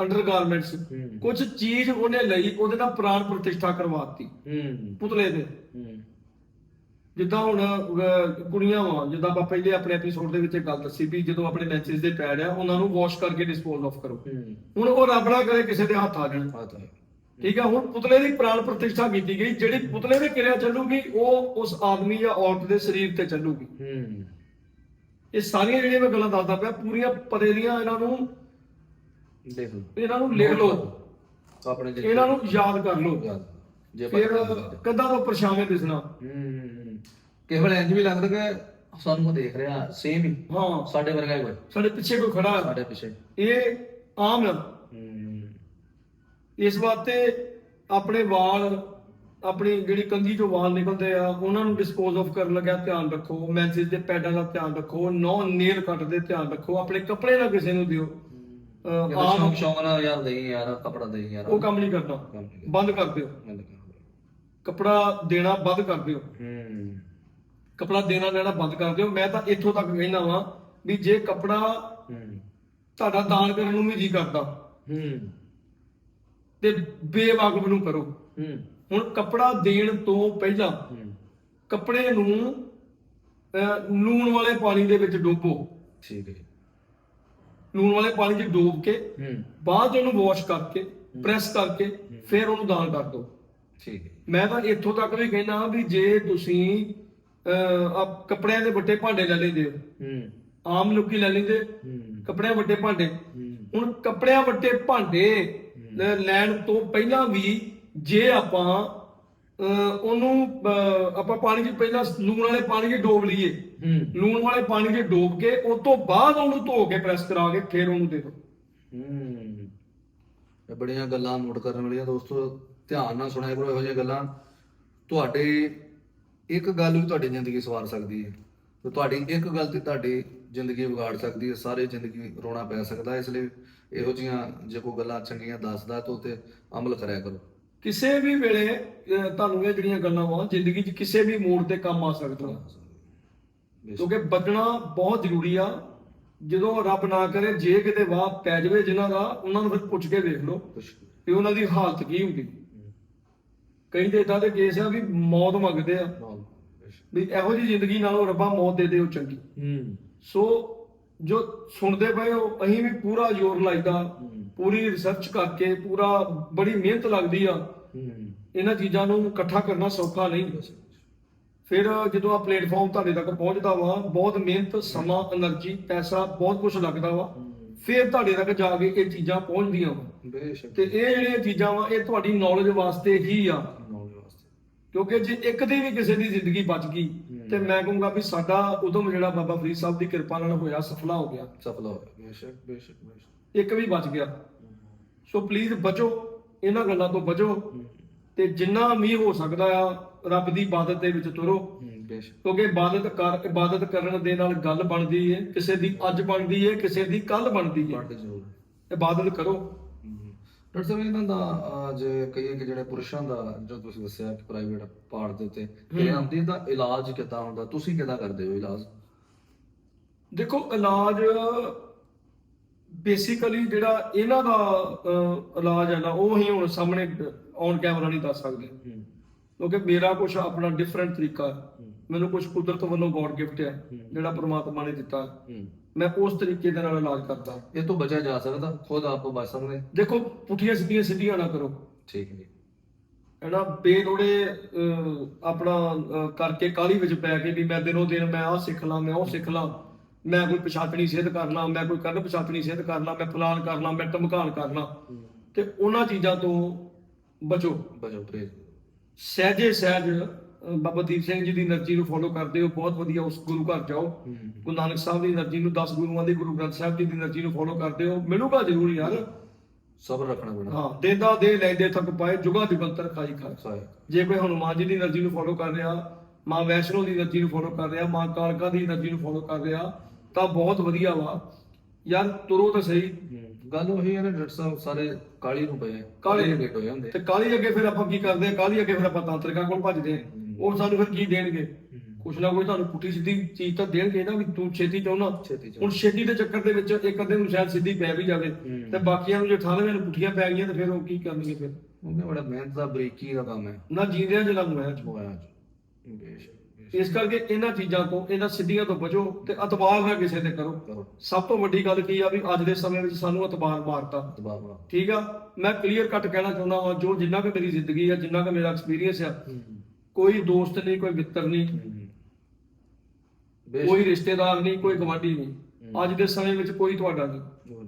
ਅੰਡਰਗਾਰਮੈਂਟਸ ਹੂੰ। ਕੁਝ ਚੀਜ਼ ਉਹਨੇ ਲਈ ਉਹਦੇ ਨਾਲ ਪ੍ਰਾਣ ਪ੍ਰਤਿਸ਼ਠਾ ਕਰਵਾਤੀ ਹੂੰ। ਪੁਤਲੇ ਦੇ। ਹੂੰ। ਜਿੱਦਾਂ ਹੁਣ ਕੁੜੀਆਂ ਵਾਂ ਜਿੱਦਾਂ ਆਪਾਂ ਪਹਿਲੇ ਆਪਣੇ ਐਪੀਸੋਡ ਦੇ ਵਿੱਚ ਗੱਲ ਦੱਸੀ ਵੀ ਜਦੋਂ ਆਪਣੇ ਮੈਂਸਸ ਦੇ ਪੈਡ ਆ ਉਹਨਾਂ ਨੂੰ ਵਾਸ਼ ਕਰਕੇ ਡਿਸਪੋਜ਼ ਆਫ ਕਰੋ। ਹੁਣ ਉਹ ਰੱਬ ਨਾ ਕਰੇ ਕਿਸੇ ਦੇ ਹੱਥ ਆ ਜਾਣ। ਠੀਕ ਆ ਹੁਣ ਪੁਤਲੇ ਦੀ ਪ੍ਰਾਣ ਪ੍ਰਤਿਸ਼ਠਾ ਕੀਤੀ ਗਈ ਜਿਹੜੀ ਪੁਤਲੇ ਦੀ ਕਿਰਿਆ ਚੱਲੂਗੀ ਉਹ ਉਸ ਆਦਮੀ ਜਾਂ ਔਰਤ ਦੇ ਸਰੀਰ ਤੇ ਚੱਲੂਗੀ। ਇਹ ਸਾਰੀਆਂ ਜਿਹੜੀਆਂ ਮੈਂ ਗੱਲਾਂ ਦੱਸਦਾ ਪਿਆ ਪੂਰੀਆਂ ਪਰੇ ਦੀਆਂ ਇਹਨਾਂ ਨੂੰ ਦੇਖ ਲਓ। ਇਹਨਾਂ ਨੂੰ ਲਿਖ ਲਓ। ਆਪਣੇ ਜਿਹੜੇ ਇਹਨਾਂ ਨੂੰ ਯਾਦ ਕਰ ਲਓ। ਜੇ ਫਿਰ ਪਤਾ ਕਦਾਂ ਤੋਂ ਪਰਛਾਵੇਂ ਦਿਸਣਾ। ਹੂੰ। ਕੇਵਲ ਇੰਜ ਵੀ ਲੱਗਦਾ ਕਿ ਸਾਨੂੰ ਉਹ ਦੇਖ ਰਿਹਾ ਸੇਮ ਹੀ। ਹਾਂ। ਸਾਡੇ ਵਰਗਾ ਹੀ ਕੋਈ। ਸਾਡੇ ਪਿੱਛੇ ਕੋਈ ਖੜਾ। ਸਾਡੇ ਪਿੱਛੇ। ਇਹ ਆਮ ਹੂੰ। ਇਸ ਵਾਸਤੇ ਆਪਣੇ ਵਾਲ ਆਪਣੀ ਜਿਹੜੀ ਕੰਧੀ ਚੋਂ ਵਾਲ ਨਿਕਲਦੇ ਆ ਉਹਨਾਂ ਨੂੰ ਡਿਸਪੋਜ਼ ਆਫ ਕਰਨ ਲੱਗਿਆ ਧਿਆਨ ਰੱਖੋ। ਮੈਂਸਿਸ ਦੇ ਪੈਡਾਂ ਦਾ ਧਿਆਨ ਰੱਖੋ। ਨੋ ਨੇਲ ਕੱਟ ਦੇ ਧਿਆਨ ਰੱਖੋ। ਆਪਣੇ ਕੱਪੜੇ ਨਾ ਕਿਸੇ ਨੂੰ ਦਿਓ। ਅਹ, ਆਮ ਸ਼ੌਂਕ ਸ਼ੌਂਕ ਨਾਲ ਯਾਰ ਨਹੀਂ ਯਾਰ ਕਪੜਾ ਦੇ ਯਾਰ। ਉਹ ਕੰਮ ਨਹੀਂ ਕਰਨਾ। ਕੰਮ ਨਹੀਂ ਕਰਨਾ। ਬੰਦ ਕਰ ਦਿਓ। ਬੰਦ ਕਰ ਦਿਓ। ਕੱਪੜਾ ਦੇਣਾ ਬੰਦ ਕਰ ਦਿਓ। ਹੂੰ। ਕੱਪੜਾ ਦੇਣਾ ਲੈਣਾ ਬੰਦ ਕਰ ਦਿਓ। ਮੈਂ ਤਾਂ ਇੱਥੋਂ ਤੱਕ ਕਹਿਣਾ ਵਾਂ ਵੀ ਜੇ ਕੱਪੜਾ ਤੁਹਾਡਾ ਦਾਨ ਕਰਨ ਨੂੰ ਵੀ ਜੀ ਕਰਦਾ ਹੂੰ। ਤੇ ਬੇਵਾਕਫ ਨੂੰ ਕਰੋ। ਹੂੰ। ਹੁਣ ਕੱਪੜਾ ਦੇਣ ਤੋਂ ਪਹਿਲਾਂ ਕੱਪੜੇ ਨੂੰ ਲੂਣ ਵਾਲੇ ਪਾਣੀ ਦੇ ਵਿੱਚ ਡੋਬੋ। ਠੀਕ ਹੈ ਲੂਣ ਵਾਲੇ ਪਾਣੀ 'ਚ ਡੋਬ ਕੇ ਹੂੰ। ਬਾਅਦ 'ਚ ਉਹਨੂੰ ਵਾਸ਼ ਕਰਕੇ ਪ੍ਰੈਸ ਕਰਕੇ ਫਿਰ ਉਹਨੂੰ ਦਾਨ ਕਰ ਦਿਓ। ਠੀਕ ਹੈ ਮੈਂ ਤਾਂ ਇੱਥੋਂ ਤੱਕ ਵੀ ਕਹਿਣਾ ਵੀ ਜੇ ਤੁਸੀਂ ਅਹ, ਆ ਕੱਪੜਿਆਂ ਦੇ ਵੱਡੇ ਭਾਂਡੇ ਲੈ ਲੈਂਦੇ ਹੋ ਹੂੰ। ਆਮ ਲੋਕੀ ਲੈ ਲੈਂਦੇ। ਹੂੰ। ਕੱਪੜਿਆਂ ਵੱਡੇ ਭਾਂਡੇ। ਹੁਣ ਕੱਪੜਿਆਂ ਵੱਡੇ ਭਾਂਡੇ ਲੈਣ ਤੋਂ ਪਹਿਲਾਂ ਵੀ ਜੇ ਆਪਾਂ ਉਹਨੂੰ ਆਪਾਂ ਪਾਣੀ 'ਚ ਪਹਿਲਾਂ ਲੂਣ ਵਾਲੇ ਪਾਣੀ 'ਚ ਡੋਬ ਲਈਏ। ਲੂਣ ਵਾਲੇ ਪਾਣੀ 'ਚ ਡੋਬ ਕੇ ਉਸ ਤੋਂ ਬਾਅਦ ਉਹਨੂੰ ਧੋ ਕੇ ਪ੍ਰੈਸ ਕਰਾ ਕੇ ਫਿਰ ਉਹਨੂੰ ਦੇ ਦਿਓ। ਹੂੰ। ਇਹ ਬੜੀਆਂ ਗੱਲਾਂ ਨੋਟ ਕਰਨ ਵਾਲੀਆਂ ਦੋਸਤੋ ਧਿਆਨ ਨਾਲ ਸੁਣਿਆ ਕਰੋ ਇਹੋ ਜਿਹੀਆਂ ਗੱਲਾਂ। ਤੁਹਾਡੇ ਇੱਕ ਗੱਲ ਵੀ ਤੁਹਾਡੀ ਜ਼ਿੰਦਗੀ ਸਵਾਰ ਸਕਦੀ ਹੈ ਤੇ ਤੁਹਾਡੀ ਇੱਕ ਗਲਤੀ ਤੁਹਾਡੀ ਜ਼ਿੰਦਗੀ ਵਿਗਾੜ ਸਕਦੀ ਹੈ ਸਾਰੇ ਜ਼ਿੰਦਗੀ ਰੋਣਾ ਪੈ ਸਕਦਾ। ਇਸ ਲਈ ਇਹੋ ਜਿਹੀਆਂ ਜੇ ਕੋਈ ਗੱਲਾਂ ਚੰਗੀਆਂ ਦੱਸਦਾ ਤਾਂ ਉਤੇ ਅਮਲ ਕਰਿਆ ਕਰੋ ਕਿਸੇ ਵੀ ਵੇਲੇ ਤੁਹਾਨੂੰ ਇਹ ਜਿਹੜੀਆਂ ਗੱਲਾਂ ਵਾ ਜ਼ਿੰਦਗੀ 'ਚ ਕਿਸੇ ਵੀ ਮੋੜ ਤੇ ਕੰਮ ਆ ਬੇਸ਼ੱਕ। ਕਿਉਂਕਿ ਬਚਣਾ ਬਹੁਤ ਜ਼ਰੂਰੀ ਆ ਜਦੋਂ ਰੱਬ ਨਾ ਕਰੇ ਜੇ ਕਿਤੇ ਵਾਹ ਪੈ ਜਾਵੇ ਜਿਨ੍ਹਾਂ ਦਾ ਉਹਨਾਂ ਨੂੰ ਫਿਰ ਪੁੱਛ ਕੇ ਵੇਖ ਲਓ ਕਿ ਉਹਨਾਂ ਦੀ ਹਾਲਤ ਕੀ ਹੁੰਦੀ ਕਈ ਤੇ ਇਦਾਂ ਦੇ ਕੇਸ ਆ ਵੀ ਮੌਤ ਮੰਗਦੇ ਆ। ਵੀ ਇਹੋ ਜੀ ਜ਼ਿੰਦਗੀ ਨਾਲੋਂ ਰੱਬਾ ਮੌਤ ਦੇ ਦੇ ਉਹ ਚੰਗੀ। ਹੂੰ। ਸੋ ਜੋ ਸੁਣਦੇ ਪਏ ਹੋ ਅਸੀਂ ਵੀ ਪੂਰਾ ਜ਼ੋਰ ਲਾਈਦਾ ਪੂਰੀ ਰਿਸਰਚ ਕਰਕੇ ਪੂਰਾ ਬੜੀ ਮਿਹਨਤ ਲੱਗਦੀ ਆ। ਇਹਨਾਂ ਚੀਜ਼ਾਂ ਨੂੰ ਇਕੱਠਾ ਕਰਨਾ ਸੌਖਾ ਨਹੀਂ। ਫਿਰ ਜਦੋਂ ਆ ਪਲੇਟਫਾਰਮ ਤੁਹਾਡੇ ਤੱਕ ਪਹੁੰਚਦਾ ਵਾ ਬਹੁਤ ਮਿਹਨਤ ਸਮਾਂ એનર્ਜੀ ਪੈਸਾ ਬਹੁਤ ਕੁਝ ਲੱਗਦਾ ਵਾ। ਫਿਰ ਤੁਹਾਡੇ ਤੱਕ ਜਾ ਕੇ ਇਹ ਚੀਜ਼ਾਂ ਪਹੁੰਚਦੀਆਂ ਵਾ। ਤੇ ਇਹ ਜਿਹੜੀਆਂ ਚੀਜ਼ਾਂ ਵਾ ਇਹ ਤੁਹਾਡੀ ਨੌਲੇਜ ਵਾਸਤੇ ਹੀ ਆ। ਕਿਉਂਕਿ ਜੇ ਇੱਕ ਦੀ ਵੀ ਕਿਸੇ ਦੀ ਜ਼ਿੰਦਗੀ ਬਚ ਗਈ ਤੇ ਮੈਂ ਕਹੂੰਗਾ ਵੀ ਸਾਡਾ ਉਦਮ ਜਿਹੜਾ ਬਾਬਾ ਫਰੀਦ ਸਾਹਿਬ ਦੀ ਕਿਰਪਾ ਨਾਲ ਹੋਇਆ ਸਫਲਾ ਹੋ ਗਿਆ। ਸਫਲ ਹੋ ਗਿਆ ਬੇਸ਼ੱਕ ਬੇਸ਼ੱਕ ਬੇਸ਼ੱਕ। ਇੱਕ ਵੀ ਬਚ ਗਿਆ। ਸੋ ਪਲੀਜ਼ ਬਚੋ ਇਹਨਾਂ ਗੱਲਾਂ ਤੋਂ ਬਚੋ ਤੇ ਜਿੰਨਾ ਵੀ ਹੋ ਸਕਦਾ ਆ ਰੱਬ ਦੀ ਇਬਾਦਤ ਦੇ ਵਿੱਚ ਤੁਰੋ। ਕਿਉਂਕਿ ਇਬਾਦਤ ਕਰ ਇਬਾਦਤ ਕਰਨ ਦੇ ਨਾਲ ਗੱਲ ਬਣਦੀ ਹੈ ਕਿਸੇ ਦੀ ਅੱਜ ਬਣਦੀ ਹੈ ਕਿਸੇ ਦੀ ਕੱਲ ਬਣਦੀ ਜ਼ਰੂਰ। ਇਬਾਦਤ ਕਰੋ। ਡਾਕਟਰ ਸਾਹਿਬ ਇਹਨਾਂ ਦਾ ਅੱਜ ਕਈ ਕਿ ਜਿਹੜੇ ਪੁਰਸ਼ਾਂ ਦਾ ਜੋ ਤੁਸੀਂ ਦੱਸਿਆ ਕਿ ਪ੍ਰਾਈਵੇਟ ਪਾਰਟ ਦੇ ਉੱਤੇ ਕਿਹਨਾਂ ਹੁੰਦੀ ਤਾਂ ਇਲਾਜ ਕਿੱਦਾਂ ਹੁੰਦਾ? ਤੁਸੀਂ ਕਿੱਦਾਂ ਕਰਦੇ ਹੋ ਇਲਾਜ? ਦੇਖੋ ਇਲਾਜ ਬੇਸਿਕਲੀ ਜਿਹੜਾ ਇਹਨਾਂ ਦਾ ਇਲਾਜ ਹੈ ਨਾ ਉਹ ਹੀ ਹੁਣ ਸਾਹਮਣੇ ਔਨ ਕੈਮਰਾ ਨਹੀਂ ਦੱਸ ਸਕਦੇ। ਕਿਉਂਕਿ ਮੇਰਾ ਕੁਝ ਆਪਣਾ ਡਿਫਰੈਂਟ ਤਰੀਕਾ ਮੈਨੂੰ ਕੁਝ ਕੁਦਰਤ ਵੱਲੋਂ ਗੋਡ ਗਿਫਟ ਹੈ। ਜਿਹੜਾ ਪ੍ਰਮਾਤਮਾ ਨੇ ਦਿੱਤਾ। ਮੈਂ ਉਸ ਤਰੀਕੇ ਦੇ ਨਾਲ ਇਲਾਜ ਕਰਦਾ। ਇਹ ਤੋਂ ਬਚਿਆ ਜਾ ਸਕਦਾ ਖੁਦ ਆਪ ਬਚ ਸਕਦੇ। ਦੇਖੋ ਪੁੱਠੀਆਂ ਸਿੱਧੀਆਂ ਸਿੱਧੀਆਂ ਨਾ ਕਰੋ। ਠੀਕ ਹੈ ਜੀ। ਹੈਨਾ ਬੇਲੋੜੇ ਆਪਣਾ ਕਰਕੇ ਕਾਲੀ ਵਿੱਚ ਪੈ ਕੇ ਵੀ ਮੈਂ ਦਿਨੋਂ ਦਿਨ ਮੈਂ ਆਹ ਸਿੱਖ ਲਾਂ ਮੈਂ ਉਹ ਸਿੱਖ ਲਾਂ। ਮੈਂ ਕੋਈ ਪਛਾਤਣੀ ਸਿੱਧ ਕਰ ਲਾਂ ਮੈਂ ਕੋਈ ਕਰਨ ਪਛਾਤਣੀ ਸਿੱਧ ਕਰ ਲਾਂ ਮੈਂ ਫਲਾਨ ਕਰ ਲਾਂ ਮੈਂ ਧਮਕਾਨ ਕਰ ਲਾਂ। ਤੇ ਉਹਨਾਂ ਚੀਜ਼ਾਂ ਤੋਂ ਬਚੋ। ਬਚੋ ਪ੍ਰੇਜ ਸਹਿਜੇ ਸਹਿਜ ਬਾਬਾ ਦੀਪ ਸਿੰਘ ਜੀ ਦੀ એનર્ਜੀ ਨੂੰ ਫੋਲੋ ਕਰਦੇ ਹੋ ਬਹੁਤ ਵਧੀਆ ਉਸ ਗੁਰੂ ਘਰ ਜਾਓ। ਗੁਰੂ ਨਾਨਕ ਸਾਹਿਬ ਦੀ એનર્ਜੀ ਨੂੰ 10 ਗੁਰੂਆਂ ਦੀ ਗੁਰੂ ਗ੍ਰੰਥ ਸਾਹਿਬ ਜੀ ਦੀ એનર્ਜੀ ਨੂੰ ਫੋਲੋ ਕਰਦੇ ਹੋ। ਮਿਲੂਗਾ ਜ਼ਰੂਰ ਯਾਰ। ਸਬਰ ਰੱਖਣਾ ਪੈਣਾ। ਹਾਂ ਦੇਦਾ ਦੇ ਲੈਂਦੇ ਥੱਕ ਪਾਏ ਜੁਗਾ ਦੀ ਬੰਤਰ ਖਾਈ ਖਾਈ। ਜੇ ਕੋਈ ਹਨੂਮਾਨ ਜੀ ਦੀ એનર્ਜੀ ਨੂੰ ਫੋਲੋ ਕਰ ਰਿਹਾ ਮਾਂ ਵੈਸ਼ਨੋ ਦੀ એનર્ਜੀ ਨੂੰ ਫੋਲੋ ਕਰ ਰਿਹਾ ਮਾਂ ਕਾਲਕਾ ਦੀ એનર્ਜੀ ਨੂੰ ਫੋਲੋ ਕਰ ਰਿਹਾ ਤਾਂ ਬਹੁਤ ਵਧੀਆ ਵਾ। ਯਾਰ ਤੁਰੋ ਤਾਂ ਸਹੀ। ਗੱਲ ਉਹੀ ਹੈ ਨਾ ਡਾਕਟਰ ਸਾਹਿਬ ਸਾਰੇ ਕਾਲੀ ਨੂੰ ਪਏ ਕਾਲੀ ਨੂੰ ਡੇਟ ਹੋ ਤੇ ਕਾਲੀ ਅੱਗੇ ਫਿਰ ਆਪਾਂ ਕੀ ਕਰਦੇ ਆ? ਕਾਲੀ ਅੱਗੇ ਫਿਰ ਆਪਾਂ ਤਾਂਤਰਿਕਾਂ ਕੋਲ ਭੱਜਦੇ ਆ। ਉਹ ਸਾਨੂੰ ਫਿਰ ਕੀ ਦੇਣਗੇ? ਕੁਛ ਨਾ ਕੋਈ ਤੁਹਾਨੂੰ ਪੁੱਠੀ ਸਿੱਧੀ ਚੀਜ਼ ਤਾਂ ਦੇਣਗੇ ਨਾ ਵੀ ਤੂੰ ਛੇਤੀ ਚਾਹੁੰਦਾ। ਹੁਣ ਛੇਤੀ ਦੇ ਚੱਕਰ ਦੇ ਵਿੱਚ ਇੱਕ ਅੱਧੇ ਨੂੰ ਸ਼ਾਇਦ ਸਿੱਧੀ ਪੈ ਵੀ ਜਾਵੇ। ਤੇ ਬਾਕੀਆਂ ਨੂੰ ਜੇ 98 ਨੂੰ ਪੁੱਠੀਆਂ ਪੈ ਗਈਆਂ ਤੇ ਫਿਰ ਉਹ ਕੀ ਕਰਨਗੇ ਫਿਰ? ਉਹਨੇ ਬੜਾ ਮਿਹਨਤ ਦਾ ਬਰੀਕੀ ਦਾ ਕੰਮ ਹੈ। ਨਾ ਜੀਂਦਿਆਂ ਜਿਹੜਾ ਨੂੰ ਹੈ। ਹੋਇਆ। ਇਸ ਕਰਕੇ ਇਹਨਾਂ ਚੀਜ਼ਾਂ ਤੋਂ ਇਹਨਾਂ ਸਿੱਧੀਆਂ ਤੋਂ ਬਚੋ ਤੇ ਅਤਬਾਰ ਨਾ ਕਿਸੇ ਤੇ ਕਰੋ। ਸਭ ਤੋਂ ਵੱਡੀ ਗੱਲ ਕੀ ਆ ਵੀ ਅੱਜ ਦੇ ਸਮੇਂ ਵਿੱਚ ਸਾਨੂੰ ਅਤਬਾਰ ਮਾਰਤਾ। ਠੀਕ ਆ? ਮੈਂ ਕਲੀਅਰ ਕੱਟ ਕਹਿਣਾ ਚਾਹੁੰਦਾ ਹਾਂ ਜੋ ਜਿੰਨਾ ਕਿ ਮੇਰੀ ਜ਼ਿੰਦਗੀ ਆ ਜਿੰਨਾ ਕਿ ਮੇਰਾ ਐਕਸਪੀਰੀਅੰਸ ਆ ਕੋਈ ਦੋਸਤ ਨਹੀਂ ਕੋਈ ਮਿੱਤਰ ਨਹੀਂ ਕੋਈ ਰਿਸ਼ਤੇਦਾਰ ਨਹੀਂ ਕੋਈ ਗਵਾਂਢੀ ਨਹੀਂ। ਅੱਜ ਦੇ ਸਮੇਂ ਵਿੱਚ ਕੋਈ ਤੁਹਾਡਾ ਨਹੀਂ।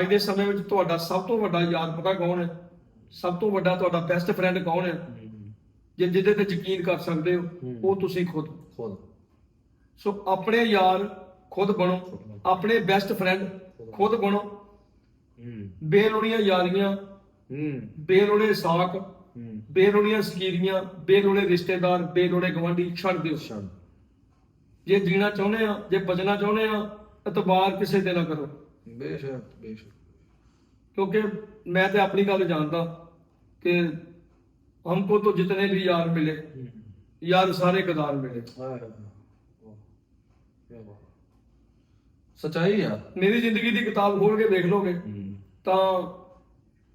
ਅੱਜ ਦੇ ਸਮੇਂ ਵਿੱਚ ਤੁਹਾਡਾ ਸਭ ਤੋਂ ਵੱਡਾ ਯਾਰ ਪਤਾ ਕੌਣ ਹੈ? ਸਭ ਤੋਂ ਵੱਡਾ ਤੁਹਾਡਾ ਬੈਸਟ ਫਰੈਂਡ ਕੌਣ ਹੈ? ਜੇ ਜਿਹਦੇ ਤੇ ਯਕੀਨ ਕਰ ਸਕਦੇ ਹੋ ਉਹ ਤੁਸੀਂ ਖੁਦ। ਖੁਦ। ਸੋ ਆਪਣੇ ਯਾਰ ਖੁਦ ਬਣੋ ਆਪਣੇ ਬੈਸਟ ਫਰੈਂਡ ਖੁਦ ਬਣੋ। ਹੂੰ। ਬੇਲੋੜੀਆਂ ਯਾਰੀਆਂ ਹੂੰ। ਬੇਲੋੜੇ ਸਾਕ ਹੂੰ ਬੇਲੋੜੀਆਂ ਸਕੀਰੀਆਂ ਬੇਲੋੜੇ ਰਿਸ਼ਤੇਦਾਰ ਬੇਲੋੜੇ ਗਵਾਂਢੀ ਛੱਡ ਦਿਓ ਸ਼ਾਨ ਜੇ ਜੀਣਾ ਚਾਹੁੰਦੇ ਆ ਜੇ ਬਚਣਾ ਚਾਹੁੰਦੇ ਆ ਇਤਬਾਰ ਕਿਸੇ ਤੇ ਨਾ ਕਰੋ ਬੇਸ਼ ਬੇਸ਼ क्योंकि मैं तो अपनी गल जानता कि हमको तो जितने भी यार मिले यार सारे कदार मिले ਸਚਾਈ ਆ ਮੇਰੀ ਜ਼ਿੰਦਗੀ ਦੀ ਕਿਤਾਬ ਖੋਲ ਕੇ ਵੇਖ ਲੋਗੇ ਤਾਂ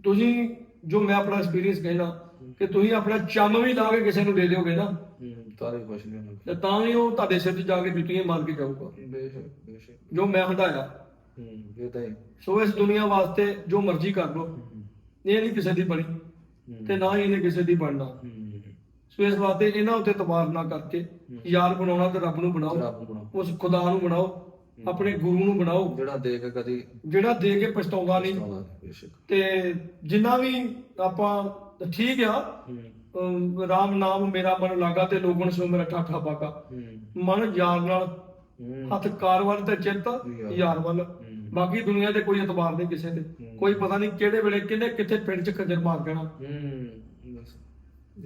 ਤੁਸੀਂ ਜੋ ਮੈਂ ਆਪਣਾ ਐਕਸਪੀਰੀਅੰਸ ਕਹਿਣਾ ਕਿ ਤੁਸੀਂ ਆਪਣਾ ਚੰਮ ਵੀ ਲਾ ਕੇ ਕਿਸੇ ਨੂੰ ਦੇ ਦਿਓਗੇ ਨਾ। ਤਾਰੇ ਖੁਸ਼ ਨਹੀਂ ਹੋਣਾ ਤੇ ਤਾਂ ਵੀ ਉਹ ਤੁਹਾਡੇ ਸਿਰ 'ਚ ਜਾ ਕੇ ਜੁੱਤੀਆਂ ਮਾਰ ਕੇ ਜਾਊਗਾ। ਜੋ ਮੈਂ ਹੰਡਾਇਆ ਹੂੰ ਇਹ ਤਾਂ ਹੈ। ਸੋ ਇਸ ਦੁਨੀਆ ਵਾਸਤੇ ਜੋ ਮਰਜ਼ੀ ਕਰ ਲਓ ਇਹ ਨਹੀਂ ਕਿਸੇ ਦੀ ਬਣੀ ਤੇ ਨਾ ਹੀ ਇਹਨੇ ਕਿਸੇ ਦੀ ਬਣਨਾ। ਸੋ ਇਸ ਵਾਸਤੇ ਇਹਨਾਂ ਉੱਤੇ ਤਬਾਰ ਨਾ ਕਰਕੇ ਯਾਰ ਬਣਾਉਣਾ ਤੇ ਰੱਬ ਨੂੰ ਬਣਾਓ। ਉਸ ਖੁਦਾ ਨੂੰ ਬਣਾਓ। ਆਪਣੇ ਗੁਰੂ ਨੂੰ ਬਣਾਓ। ਜਿਹੜਾ ਦੇ ਕੇ ਕਦੀ ਜਿਹੜਾ ਦੇ ਕੇ ਪਛਤਾਉਂਦਾ ਨਹੀਂ। ਆਉਂਦਾ ਬੇਸ਼ੱਕ। ਤੇ ਜਿੰਨਾ ਵੀ ਆਪਾਂ ਠੀਕ ਆ ਅਮ, ਰਾਮ ਨਾਮ ਮੇਰਾ ਮਨ ਲਾਗਾ ਤੇ ਲੋਗਣ ਸੋ ਮੇਰਾ ਠਾਠਾ ਬਾਗਾ। ਮਨ ਯਾਰ ਨਾਲ ਹੱਥ ਕਾਰ ਵੱਲ ਤੇ ਚਿੱਤ ਯਾਰ। ਵੱਲ। ਬਾਕੀ ਦੁਨੀਆ ਤੇ ਕੋਈ ਇਤਬਾਰ ਨਹੀਂ ਕਿਸੇ ਤੇ। ਕੋਈ ਪਤਾ ਨਹੀਂ ਕਿਹੜੇ ਵੇਲੇ ਕਿਹਨੇ ਕਿੱਥੇ ਪਿੰਡ 'ਚ ਖੰਜਰ ਮਾਰ ਦੇਣਾ।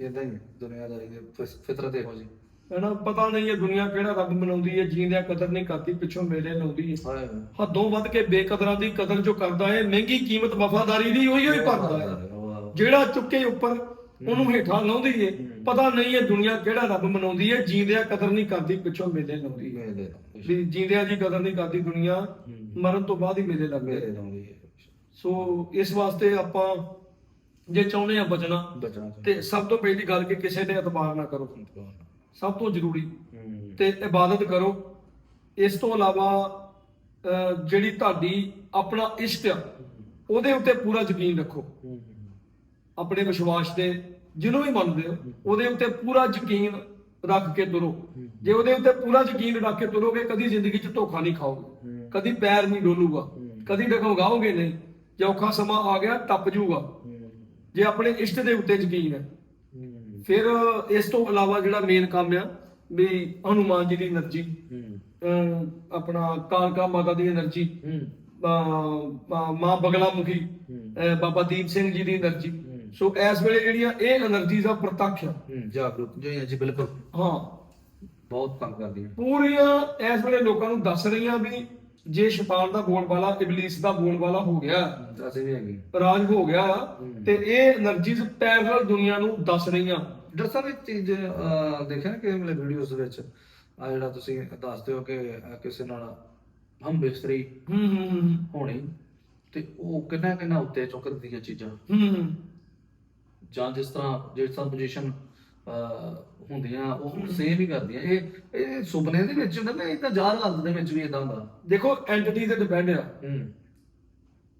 ਇਦਾਂ ਹੀ ਹੈ, ਦੁਨੀਆਦਾਰੀ ਦੀ ਫਿਸ- ਫਿਤਰਤ ਇਹੋ ਜੀ ਹੈਨਾ ਪਤਾ ਨਹੀਂ ਇਹ ਦੁਨੀਆ ਕਿਹੜਾ ਰੱਬ ਮਨਾਉਂਦੀ ਹੈ ਜੀਂਦਿਆਂ ਕਦਰ ਨਹੀਂ ਕਰਦੀ ਪਿੱਛੋਂ ਮੇਲੇ ਲਾਉਂਦੀ ਹੈ। ਹਾਏ ਹੱਦੋਂ ਵੱਧ ਕੇ ਬੇਕਦਰਾਂ ਦੀ ਕਦਰ ਜੋ ਕਰਦਾ ਹੈ ਮਹਿੰਗੀ ਕੀਮਤ ਵਫਾਦਾਰੀ ਦੀ ਉਹੀ ਹੋਈ ਭਰਦਾ ਹੈ। ਜਿਹੜਾ ਚੁੱਕੇ ਉੱਪਰ ਉਹਨੂੰ ਹੇਠਾਂ ਲਾਉਂਦੀ ਏ। ਪਤਾ ਨਹੀਂ ਇਹ ਦੁਨੀਆ ਕਿਹੜਾ ਰੱਬ ਮਨਾਉਂਦੀ ਏ ਜੀਂਦਿਆਂ ਕਦਰ ਨਹੀਂ ਕਰਦੀ ਪਿੱਛੋਂ ਮੇਲੇ ਲਾਉਂਦੀ ਏ। ਦੇ ਵੀ ਜੀਂਦਿਆਂ ਦੀ ਕਦਰ ਨਹੀਂ ਕਰਦੀ ਦੁਨੀਆ ਮਰਨ ਤੋਂ ਬਾਅਦ ਹੀ ਮੇਲੇ ਲੱਗਦੇ ਲਾਉਂਦੀ ਹੈ ਸੋ ਇਸ ਵਾਸਤੇ ਆਪਾਂ ਜੇ ਚਾਹੁੰਦੇ ਆ ਬਚਣਾ ਬਚਣਾ ਤੇ ਸਭ ਤੋਂ ਪਹਿਲੀ ਗੱਲ ਕਿ ਕਿਸੇ ਤੇ ਇਤਬਾਰ ਨਾ ਕਰੋ। ਸਭ ਤੋਂ ਜ਼ਰੂਰੀ। ਤੇ ਇਬਾਦਤ ਕਰੋ। ਇਸ ਤੋਂ ਇਲਾਵਾ ਜਿਹੜੀ ਤੁਹਾਡੀ ਆਪਣਾ ਇਸ਼ਟ ਆ ਉਹਦੇ ਉੱਤੇ ਪੂਰਾ ਯਕੀਨ ਰੱਖੋ। ਆਪਣੇ ਵਿਸ਼ਵਾਸ ਤੇ ਜਿਹਨੂੰ ਵੀ ਮੰਨਦੇ ਹੋ ਉਹਦੇ ਉੱਤੇ ਪੂਰਾ ਯਕੀਨ ਰੱਖ ਕੇ ਤੁਰੋ। ਜੇ ਉਹਦੇ ਉੱਤੇ ਪੂਰਾ ਯਕੀਨ ਰੱਖ ਕੇ ਤੁਰੋਗੇ ਕਦੀ ਜ਼ਿੰਦਗੀ 'ਚ ਧੋਖਾ ਨਹੀਂ ਖਾਓਗੇ। ਕਦੀ ਪੈਰ ਨਹੀਂ ਡੋਲੂਗਾ। ਕਦੀ ਡਗਮਗਾਓਗੇ ਨਹੀਂ। ਜੇ ਔਖਾ ਸਮਾਂ ਆ ਗਿਆ ਟੱਪ ਜਾਊਗਾ ਜੇ ਆਪਣੇ ਇਸ਼ਟ ਦੇ ਉੱਤੇ ਯਕੀਨ ਹੈ। ਫਿਰ ਇਸ ਤੋਂ ਇਲਾਵਾ ਜਿਹੜਾ ਮੇਨ ਕੰਮ ਆ ਵੀ ਹਨੂਮਾਨ ਜੀ ਦੀ એનર્ਜੀ ਆਪਣਾ ਕਾਲਕਾ ਮਾਤਾ ਦੀ એનર્ਜੀ ਮਾਂ ਬਗਲਾਮੁਖੀ ਬਾਬਾ ਦੀਪ ਸਿੰਘ ਜੀ ਦੀ એનર્ਜੀ ਸੋ ਇਸ ਵੇਲੇ ਜਿਹੜੀਆਂ ਇਹ એનર્ਜੀ ਦਾ ਪ੍ਰਤੱਖ ਆ। ਜਾਗਰੂਕ ਜਿਹੜੀਆਂ ਜੀ ਬਿਲਕੁਲ। ਹਾਂ। ਬਹੁਤ ਤੰਗ ਕਰਦੀਆਂ। ਪੂਰੀਆਂ ਇਸ ਵੇਲੇ ਲੋਕਾਂ ਨੂੰ ਦੱਸ ਰਹੀਆਂ ਵੀ ਜੇ ਸ਼ੈਤਾਨ ਦਾ ਬੋਲ ਵਾਲਾ ਇਬਲਿਸ ਦਾ ਬੋਲ ਵਾਲਾ ਹੋ ਗਿਆ ਰਾਜ ਹੋ ਗਿਆ ਤੇ ਇਹ એનર્ਜੀਜ਼ ਪੈਰਲਲ ਦੁਨੀਆ ਨੂੰ ਦੱਸ ਰਹੀਆਂ। ਦੱਸਾਂ ਵੀ ਚੀਜ਼ ਦੇਖਿਆ ਕਿ ਮੇਰੇ ਵੀਡੀਓਜ਼ ਵਿੱਚ ਆ ਜਿਹੜਾ ਤੁਸੀਂ ਦੱਸਦੇ ਹੋ ਕਿ ਕਿਸੇ ਨਾਲ ਹਮ ਬਿਸਤਰੀ ਹੋਣੀ ਤੇ ਉਹ ਕਿੰਨਾ ਕਿੰਨਾ ਉੱਤੇ ਚੁੱਕਦੀਆਂ ਚੀਜ਼ਾਂ। ਜਾਂ ਜਿਸ ਤਰ੍ਹਾਂ ਜਿਸ ਤਰ੍ਹਾਂ ਪੋਜੀਸ਼ਨ ਹੁੰਦੀਆਂ ਉਹ ਸੇਮ ਹੀ ਕਰਦੀਆਂ। ਇਹ ਇਹ ਸੁਪਨੇ ਦੇ ਵਿੱਚ ਹੁੰਦਾ ਨਾ ਇਹ ਤਾਂ ਯਾਦ ਹਾਲਤ ਦੇ ਵਿੱਚ ਵੀ ਇਦਾਂ ਹੁੰਦਾ। ਦੇਖੋ ਐਂਟੀਟੀ ਤੇ ਡਿਪੈਂਡ ਆ। ਹੂੰ।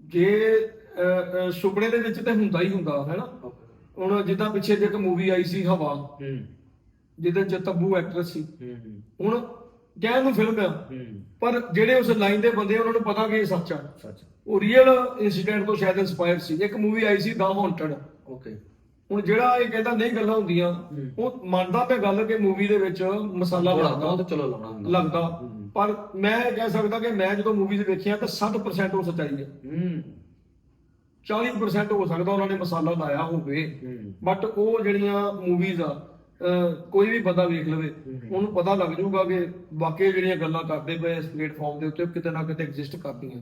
ਜੇ ਅਹ, ਅਹ, ਸੁਪਨੇ ਦੇ ਵਿੱਚ ਤੇ ਹੁੰਦਾ ਹੀ ਹੁੰਦਾ ਹੈ ਨਾ? ਹੁਣ ਜਿੱਦਾਂ ਪਿੱਛੇ ਜੇ ਇੱਕ ਮੂਵੀ ਆਈ ਸੀ ਹਵਾ। ਹੂੰ। ਜਿਹਦੇ ਚ ਤੱਬੂ ਐਕਟਰਸ ਸੀ। ਹੂੰ ਹੁਣ ਕਹਿਣ ਨੂੰ ਫਿਲਮ ਆ। ਹੂੰ। ਪਰ ਜਿਹੜੇ ਉਸ ਲਾਈਨ ਦੇ ਬੰਦੇ ਆ, ਉਹਨਾਂ ਨੂੰ ਪਤਾ ਕਿ ਇਹ ਸੱਚ ਆ। ਸੱਚ। ਉਹ ਰੀਅਲ ਇਨਸੀਡੈਂਟ ਤੋਂ ਸ਼ਾਇਦ ਇਨਸਪਾਇਰ ਸੀ। ਇੱਕ ਮੂਵੀ ਆਈ ਸੀ ਦਾ ਹੌਂਟਡ ਓਕੇ। ਹੁਣ ਜਿਹੜਾ ਇਹ ਕਹਿੰਦਾ ਨਹੀਂ ਗੱਲਾਂ ਹੁੰਦੀਆਂ ਉਹ ਮੰਨਦਾ ਮੈਂ ਗੱਲ ਕਿ ਮੂਵੀ ਦੇ ਵਿੱਚ ਮਸਾਲਾ ਲੱਗਦਾ ਤਾਂ ਚਲੋ ਲਾਉਣਾ ਹੁੰਦਾ। ਲੱਗਦਾ। ਪਰ ਮੈਂ ਇਹ ਕਹਿ ਸਕਦਾ ਕਿ ਮੈਂ ਜਦੋਂ ਮੂਵੀਜ਼ ਵੇਖੀਆਂ ਤਾਂ 60% ਉਹ ਸੱਚਾਈ ਹੈ। ਹੂੰ 40% ਹੋ ਸਕਦਾ ਉਹਨਾਂ ਨੇ ਮਸਾਲਾ ਲਾਇਆ ਹੋਵੇ। ਬਟ ਉਹ ਜਿਹੜੀਆਂ ਮੂਵੀਜ਼ ਆ ਕੋਈ ਵੀ ਬੰਦਾ ਵੇਖ ਲਵੇ ਉਹਨੂੰ ਪਤਾ ਲੱਗ ਜਾਊਗਾ ਕਿ ਵਾਕਈ ਜਿਹੜੀਆਂ ਗੱਲਾਂ ਕਰਦੇ ਪਏ ਇਸ ਪਲੇਟਫਾਰਮ ਦੇ ਉੱਤੇ ਉਹ ਕਿਤੇ ਨਾ ਕਿਤੇ ਐਗਜ਼ਿਸਟ ਕਰਦੀਆਂ।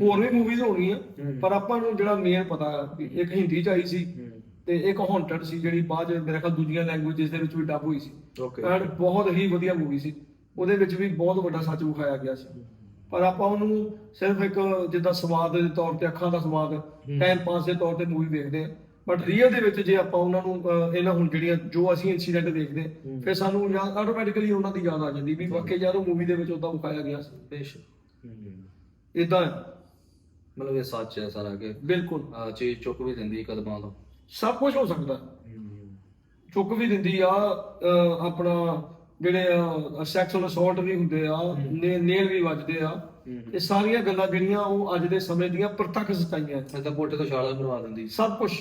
ਹੋਰ ਵੀ ਮੂਵੀਜ਼ ਹੋਣਗੀਆਂ ਪਰ ਆਪਾਂ ਨੂੰ ਜਿਹੜਾ ਮੇਨ ਪਤਾ ਇੱਕ ਹਿੰਦੀ ਚ ਆਈ ਸੀ। ਤੇ ਇੱਕ ਹੌਂਟਡ ਸੀ ਜਿਹੜੀ ਬਾਅਦ ਚ ਮੇਰੇ ਖਿਆਲ ਦੂਜੀਆਂ ਲੈਂਗੁਏਜਸ ਦੇ ਵਿੱਚ ਵੀ ਡੱਬ ਹੋਈ ਸੀ। ਓਕੇ ਐਂਡ ਬਹੁਤ ਹੀ ਵਧੀਆ ਮੂਵੀ ਸੀ। ਉਹਦੇ ਵਿੱਚ ਵੀ ਬਹੁਤ ਵੱਡਾ ਸੱਚ ਵਿਖਾਇਆ ਗਿਆ ਸੀ। ਪਰ ਆਪਾਂ ਉਹਨੂੰ ਸਿਰਫ ਇੱਕ ਜਿੱਦਾਂ ਸਵਾਦ ਦੇ ਤੌਰ ਤੇ ਅੱਖਾਂ ਦਾ ਸਵਾਦ ਟਾਈਮ ਪਾਸ ਦੇ ਤੌਰ ਤੇ ਮੂਵੀ ਵੇਖਦੇ ਆ ਬਟ ਰੀਅਲ ਦੇ ਵਿੱਚ ਜੇ ਆਪਾਂ ਉਹਨਾਂ ਨੂੰ ਇਹਨਾਂ ਹੁਣ ਜਿਹੜੀਆਂ ਜੋ ਅਸੀਂ ਇਨਸੀਡੈਂਟ ਦੇਖਦੇ ਫਿਰ ਸਾਨੂੰ ਯਾਦ ਆਟੋਮੈਟਿਕਲੀ ਉਹਨਾਂ ਦੀ ਯਾਦ ਆ ਜਾਂਦੀ ਵੀ ਵਾਕਈ ਯਾਰ ਉਹ ਮੂਵੀ ਦੇ ਵਿੱਚ ਉਦਾਂ ਵਿਖਾਇਆ ਗਿਆ ਸੀ। ਬੇਸ਼ ਹੂੰ। ਇਦਾਂ ਮਤਲਬ ਇਹ ਸੱਚ ਹੈ ਸਾਰਾ ਕਿ ਬਿਲਕੁਲ। ਚੀਜ਼ ਚੁੱਕ ਵੀ ਦਿੰਦੀ ਕਦਮਾਂ ਤੋਂ। ਸਭ ਕੁਝ ਹੋ ਸਕਦਾ। ਹੂੰ ਚੁੱਕ ਵੀ ਦਿੰਦੀ ਆ ਅਹ, ਆਪਣਾ ਜਿਹੜੇ ਸੈਕਸੁਅਲ ਅਸੌਲਟ ਵੀ ਹੁੰਦੇ ਆ ਨੇ- ਨੇਲ ਵੀ ਵੱਜਦੇ ਆ। ਇਹ ਸਾਰੀਆਂ ਗੱਲਾਂ ਜਿਹੜੀਆਂ ਉਹ ਅੱਜ ਦੇ ਸਮੇਂ ਦੀਆਂ ਪ੍ਰਤੱਖ ਸਚਾਈਆਂ ਇਹ ਤਾਂ ਕੋਠੇ ਤੋਂ ਛਾਲਾ ਮਰਵਾ ਦਿੰਦੀ। ਸਭ ਕੁਝ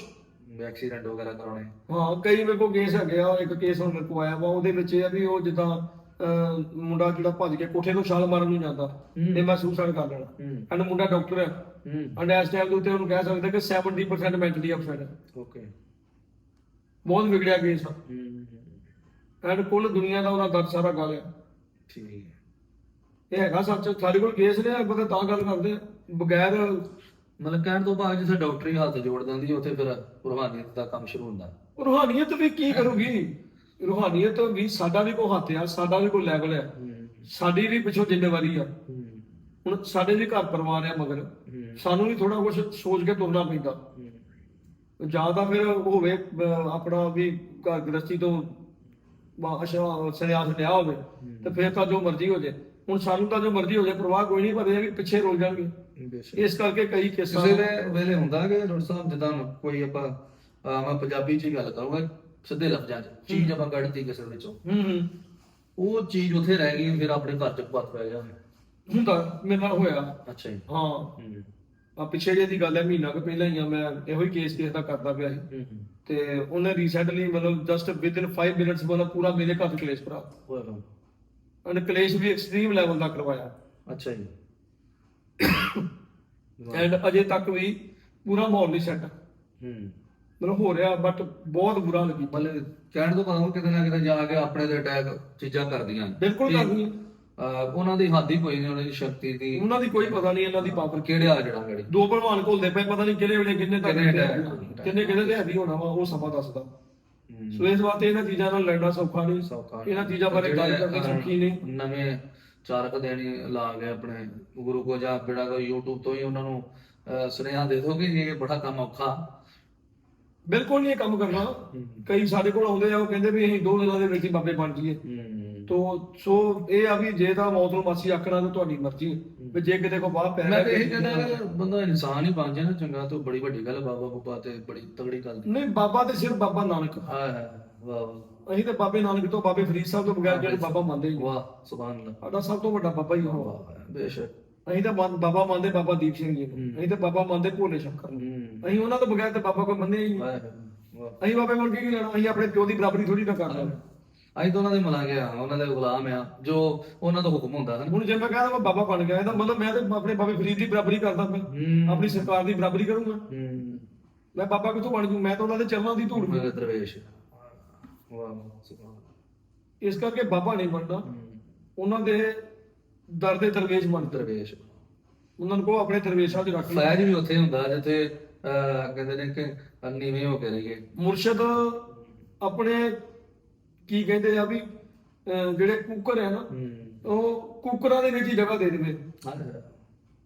ਐਕਸੀਡੈਂਟ ਵਗੈਰਾ ਕਰਾਉਣੇ। ਹਾਂ ਕਈ ਮੇਰੇ ਕੋਲ ਕੇਸ ਹੈਗੇ ਆ ਇੱਕ ਕੇਸ ਹੁਣ ਮੇਰੇ ਕੋਲ ਆਇਆ ਵਾ ਉਹਦੇ ਵਿੱਚ ਇਹ ਆ ਵੀ ਉਹ ਜਿੱਦਾਂ ਅਹ, ਮੁੰਡਾ ਜਿਹੜਾ ਭੱਜ ਕੇ ਕੋਠੇ ਤੋਂ ਛਾਲ ਮਾਰਨ ਨੂੰ ਜਾਂਦਾ ਤੇ ਮੈਂ ਸੁਸਾਈਡ ਕਰ ਲੈਣਾ। ਹੂੰ। ਐਂਡ ਮੁੰਡਾ ਡਾਕਟਰ ਹੈ ਹੂੰ। ਐਂਡ ਇਸ ਟਾਈਮ ਦੇ ਉੱਤੇ ਉਹਨੂੰ ਕਹਿ ਸਕਦੇ ਕਿ 70% ਮੈਂਟਲੀ ਅਪਸੈਟ ਹੈ ਓਕੇ ਬਹੁਤ ਵਿਗੜਿਆ ਕੇਸ ਆ। ਹੂੰ ਐਂਡ ਕੁੱਲ ਦੁਨੀਆ ਦਾ ਉਹਦਾ ਦਰਦ ਸਾਰਾ ਗਾ ਲਿਆ ਠੀਕ ਹੈ। ਇਹ ਹੈਗਾ ਸੱਚ। ਸਾਡੇ ਕੋਲ ਕੇਸ ਨੇ ਆਪਾਂ ਤਾਂ ਗੱਲ ਕਰਦੇ ਆ। ਬਗੈਰ ਮਤਲਬ ਕਹਿਣ ਤੋਂ ਬਾਅਦ ਜਿੱਥੇ ਡਾਕਟਰੀ ਹੱਥ ਜੋੜ ਦਿੰਦੀ ਉੱਥੇ ਫਿਰ ਰੂਹਾਨੀਅਤ ਦਾ ਕੰਮ ਸ਼ੁਰੂ ਹੁੰਦਾ। ਰੂਹਾਨੀਅਤ ਵੀ ਕੀ ਕਰੂਗੀ? ਰੂਹਾਨੀਅਤ ਵੀ ਸਾਡਾ ਵੀ ਕੋਈ ਹੱਥ ਆ ਸਾਡਾ ਵੀ ਕੋਈ ਲੈਵਲ ਆ। ਸਾਡੀ ਵੀ ਪਿੱਛੋਂ ਜ਼ਿੰਮੇਵਾਰੀ ਆ। ਹੁਣ ਸਾਡੇ ਵੀ ਘਰ ਪਰਿਵਾਰ ਆ ਮਗਰ। ਸਾਨੂੰ ਵੀ ਥੋੜਾ ਕੁਝ ਸੋਚ ਕੇ ਤੁਰਨਾ ਪੈਂਦਾ। ਜਾਂ ਤਾਂ ਫਿਰ ਹੋਵੇ ਆਪਣਾ ਵੀ ਘਰ ਗ੍ਰਸਤੀ ਤੋਂ ਅਸ਼ਾ ਸੰਨਿਆਸ ਲਿਆ ਹੋਵੇ ਤੇ ਫਿਰ ਤਾਂ ਜੋ ਮਰਜ਼ੀ ਹੋ ਜੇ ਹੁਣ ਸਾਨੂੰ ਤਾਂ ਜੋ ਮਰਜ਼ੀ ਹੋ ਜੇ ਪ੍ਰਵਾਹ ਕੋਈ ਨਹੀਂ ਪਰ ਇਹ ਵੀ ਪਿੱਛੇ ਰੁਲ ਜਾਣਗੇ। ਇਸ ਕਰਕੇ ਕਈ ਕੇਸਾਂ ਦੇ ਵੇਲੇ ਹੁੰਦਾ ਕਿ ਡਾਕਟਰ ਸਾਹਿਬ ਜਿੱਦਾਂ ਕੋਈ ਆਪਾਂ ਮੈਂ ਪੰਜਾਬੀ ਚ ਹੀ ਗੱਲ ਕਰੂੰਗਾ ਸਿੱਧੇ ਲਫ਼ਜ਼ਾਂ ਚ ਚੀਜ਼ ਆਪਾਂ ਕੱਢਤੀ ਕਿਸੇ ਵਿੱਚੋਂ ਹੂੰ ਹੂੰ। ਉਹ ਚੀਜ਼ ਉੱਥੇ ਰਹਿ ਗਈ ਫਿਰ ਆਪਣੇ ਘਰ ਚ ਪਤ ਪੈ ਗਿਆ। ਹੁੰਦਾ ਮੇਰੇ ਨਾਲ ਹੋਇਆ। ਅੱਛਾ ਜੀ। ਹਾਂ। ਹੂੰ ਆ ਪਿੱਛੇ ਜੇ ਦੀ ਗੱਲ ਹੈ ਮਹੀਨਾ ਕੁ ਪਹਿਲਾਂ ਹੀ ਆ ਮੈਂ ਇਹੋ ਹੀ ਕੇਸ ਕੇਸ ਦਾ ਕਰਦਾ ਪਿਆ ਸੀ। ਹੂੰ ਹੂੰ। ਤੇ ਉਹਨੇ ਰੀਸੈਂਟਲੀ ਮਤਲਬ ਜਸਟ ਵਿਦ ਇਨ 5 ਮਿੰਟਸ ਮਤਲਬ ਪੂਰਾ ਮੇਰੇ ਘਰ 'ਚ ਕਲੇਸ਼ ਭਰਾ ਹੋਇਆ ਕੰਮ। ਉਹਨੇ ਕਲੇਸ਼ ਵੀ ਐਕਸਟ੍ਰੀਮ ਲੈਵਲ ਦਾ ਕਰਵਾਇਆ। ਅੱਛਾ ਜੀ। ਐਂਡ ਅਜੇ ਤੱਕ ਵੀ ਪੂਰਾ ਮਾਹੌਲ ਨਹੀਂ ਸੈੱਟ ਹੂੰ। ਮਤਲਬ ਹੋ ਰਿਹਾ ਬਟ ਬਹੁਤ ਬੁਰਾ ਲੱਗੀ ਮਤਲਬ ਕਹਿਣ ਤੋਂ ਭਾਵ ਕਿਤੇ ਨਾ ਕਿਤੇ ਜਾ ਕੇ ਆਪਣੇ ਤੇ ਅਟੈਕ ਚੀਜ਼ਾਂ ਕਰਦੀਆਂ। ਬਿਲਕੁਲ। ਅਹ ਉਹਨਾਂ ਦੀ ਹੱਦ ਹੀ ਕੋਈ ਨਹੀਂ ਉਹਨਾਂ ਦੀ ਸ਼ਕਤੀ ਦੀ। ਉਹਨਾਂ ਦੀ ਕੋਈ ਪਤਾ ਨਹੀਂ ਇਹਨਾਂ ਦੀ ਪਾਵਰ ਕਿਹੜੇ। ਆ ਜਿਹੜਾ ਗੜੀ। ਦੋ ਭਲਵਾਨ ਘੁਲਦੇ ਪਏ ਪਤਾ ਨਹੀਂ ਕਿਹੜੇ ਵੇਲੇ ਕਿੰਨੇ ਤੱਕ ਕਿੰਨੇ ਕਿੰਨੇ ਕਿਹਦੇ ਤੇ ਹੈਵੀ ਹੋਣਾ ਵਾ ਉਹ ਸਮਾਂ ਦੱਸਦਾ। ਸੋ ਇਸ ਵਾਸਤੇ ਇਹਨਾਂ ਚੀਜ਼ਾਂ ਨਾਲ ਲੜਨਾ ਸੌਖਾ ਨਹੀਂ। ਸੌਖਾ ਇਹਨਾਂ ਚੀਜ਼ਾਂ ਬਾਰੇ ਗੱਲ ਕਰਨੀ ਸੌਖੀ ਨਹੀਂ। ਨਵੇਂ ਚਾਰਕ ਦੇਣੀ ਲਾ ਕੇ ਆਪਣੇ ਗੁਰੂ ਕੋ ਜਾਂ ਜਿਹੜਾ ਕੋਈ YouTube ਤੋਂ ਹੀ ਉਹਨਾਂ ਨੂੰ ਅਹ, ਸੁਨੇਹਾ ਦੇ ਦੋ ਕਿ ਇਹ ਬੜਾ ਕੰਮ ਔਖਾ। ਬਿਲਕੁਲ ਨਹੀਂ ਇਹ ਕੰਮ ਕਰਨਾ। ਕਈ ਸਾਡੇ ਕੋਲ ਆਉਂਦੇ ਆ ਉਹ ਕਹਿੰਦੇ ਵੀ ਅਸੀਂ ਦੋ ਦਿਨਾਂ ਦੇ ਵਿੱਚ ਹੀ ਬਾਬੇ ਬਣ ਜਾਈਏ। ਤੋ ਸੋ ਇਹ ਆ ਵੀ ਜੇ ਤਾਂ ਮੌਤ ਨੂੰ ਮਾਸੀ ਆਖਣਾ ਤਾਂ ਤੁਹਾਡੀ ਮਰਜ਼ੀ ਹੈ। ਵੀ ਜੇ ਕਿਤੇ ਕੋ ਬਾਹ ਪੈ ਮੈਂ ਤਾਂ ਇਹ ਕਹਿੰਦਾ ਬੰਦਾ ਇਨਸਾਨ ਹੀ ਬਣ ਜਾਏ ਨਾ ਚੰਗਾ ਤਾਂ ਬੜੀ ਵੱਡੀ ਗੱਲ ਬਾਬਾ ਬੁੱਬਾ ਤੇ ਬੜੀ ਤਗੜੀ ਗੱਲ। ਨਹੀਂ ਬਾਬਾ ਤੇ ਸਿਰਫ ਬਾਬਾ ਨਾਨਕ। ਹਾਂ ਹਾਂ ਵਾਹ ਅਸੀਂ ਤਾਂ ਬਾਬੇ ਨਾਨਕ ਤੋਂ ਬਾਬੇ ਫਰੀਦ ਸਾਹਿਬ ਤੋਂ ਬਗੈਰ ਜਿਹੜੇ ਬਾਬਾ ਮੰਨਦੇ ਹੀ ਨਹੀਂ। ਵਾਹ ਸੁਭਾਨ ਅੱਲਾਹ। ਸਾਡਾ ਸਭ ਤੋਂ ਵੱਡਾ ਬਾਬਾ ਹੀ। ਵਾਹ ਬੇਸ਼ੱਕ। ਅਸੀਂ ਤਾਂ ਮੰਨ- ਬਾਬਾ ਮੰਨਦੇ ਬਾਬਾ ਦੀਪ ਸਿੰਘ ਜੀ ਨੂੰ। ਅਸੀਂ ਤਾਂ ਬਾਬਾ ਮੰਨਦੇ ਭੋਲੇ ਸ਼ੰਕਰ ਨੂੰ। ਅਸੀਂ ਉਹਨਾਂ ਤੋਂ ਬਗੈਰ ਤਾਂ ਬਾਬਾ ਕੋਈ ਮੰਨਿਆ ਹੀ ਨਹੀਂ। ਅਸੀਂ ਬਾਬੇ ਮੰਨ ਕੇ ਕੀ ਲੈਣਾ? ਅਸੀਂ ਆਪਣੇ ਪਿਓ ਦੀ ਬਰਾਬਰੀ ਥੋੜੀ ਨਾ ਕਰਨਾ ਅਸੀਂ ਤਾਂ ਉਹਨਾਂ ਦੇ ਮਲਾਂਗੇ ਆ ਉਹਨਾਂ ਦੇ ਗੁਲਾਮ ਆ ਜੋ ਉਹਨਾਂ ਦਾ ਹੁਕਮ ਹੁੰਦਾ ਹੁਣ ਜੇ ਮੈਂ ਕਹਿੰਦਾ ਮੈਂ ਬਾਬਾ ਬਣ ਗਿਆ ਇਹਦਾ ਮਤਲਬ ਮੈਂ ਤਾਂ ਆਪਣੇ ਬਾਬੇ ਫਰੀਦ ਦੀ ਬਰਾਬਰੀ ਕਰਦਾ ਹੂੰ। ਆਪਣੀ ਸਰਕਾਰ ਦੀ ਬਰਾਬਰੀ ਕਰੂੰਗਾ। ਮੈਂ ਬਾਬਾ ਕਿੱਥੋਂ ਬਣ ਜੂ? ਮੈਂ ਤਾਂ ਉਹਨਾਂ ਦੇ ਚਰਨਾਂ ਦੀ ਧੂੜ ਮੇਰੇ ਦਰਵੇਸ਼। ਵਾਹ ਸੁਭਾਨ ਇਸ ਕਰਕੇ ਬਾਬਾ ਨਹੀਂ ਬਣਦਾ। ਉਹਨਾਂ ਦੇ ਦਰ ਦੇ ਦਰਵੇਸ਼ ਬਣ ਦਰਵੇਸ਼। ਉਹਨਾਂ ਨੂੰ ਕੋ ਆਪਣੇ ਦਰਵੇਸ਼ਾਂ 'ਚ ਰੱਖ ਫੈਜ ਵੀ ਉੱਥੇ ਹੁੰਦਾ ਜਿੱਥੇ ਕਹਿੰਦੇ ਨੇ ਕਿ ਨੀਵੇਂ ਹੋ ਕੇ ਰਹੀਏ। ਮੁਰਸ਼ਦ ਆਪਣੇ ਕੀ ਕਹਿੰਦੇ ਆ ਵੀ ਅਹ ਜਿਹੜੇ ਕੁੱਕਰ ਹੈ ਨਾ ਉਹ ਕੁੱਕਰਾਂ ਦੇ ਵਿੱਚ ਹੀ ਜਗ੍ਹਾ ਦੇ ਦੇਵੇ।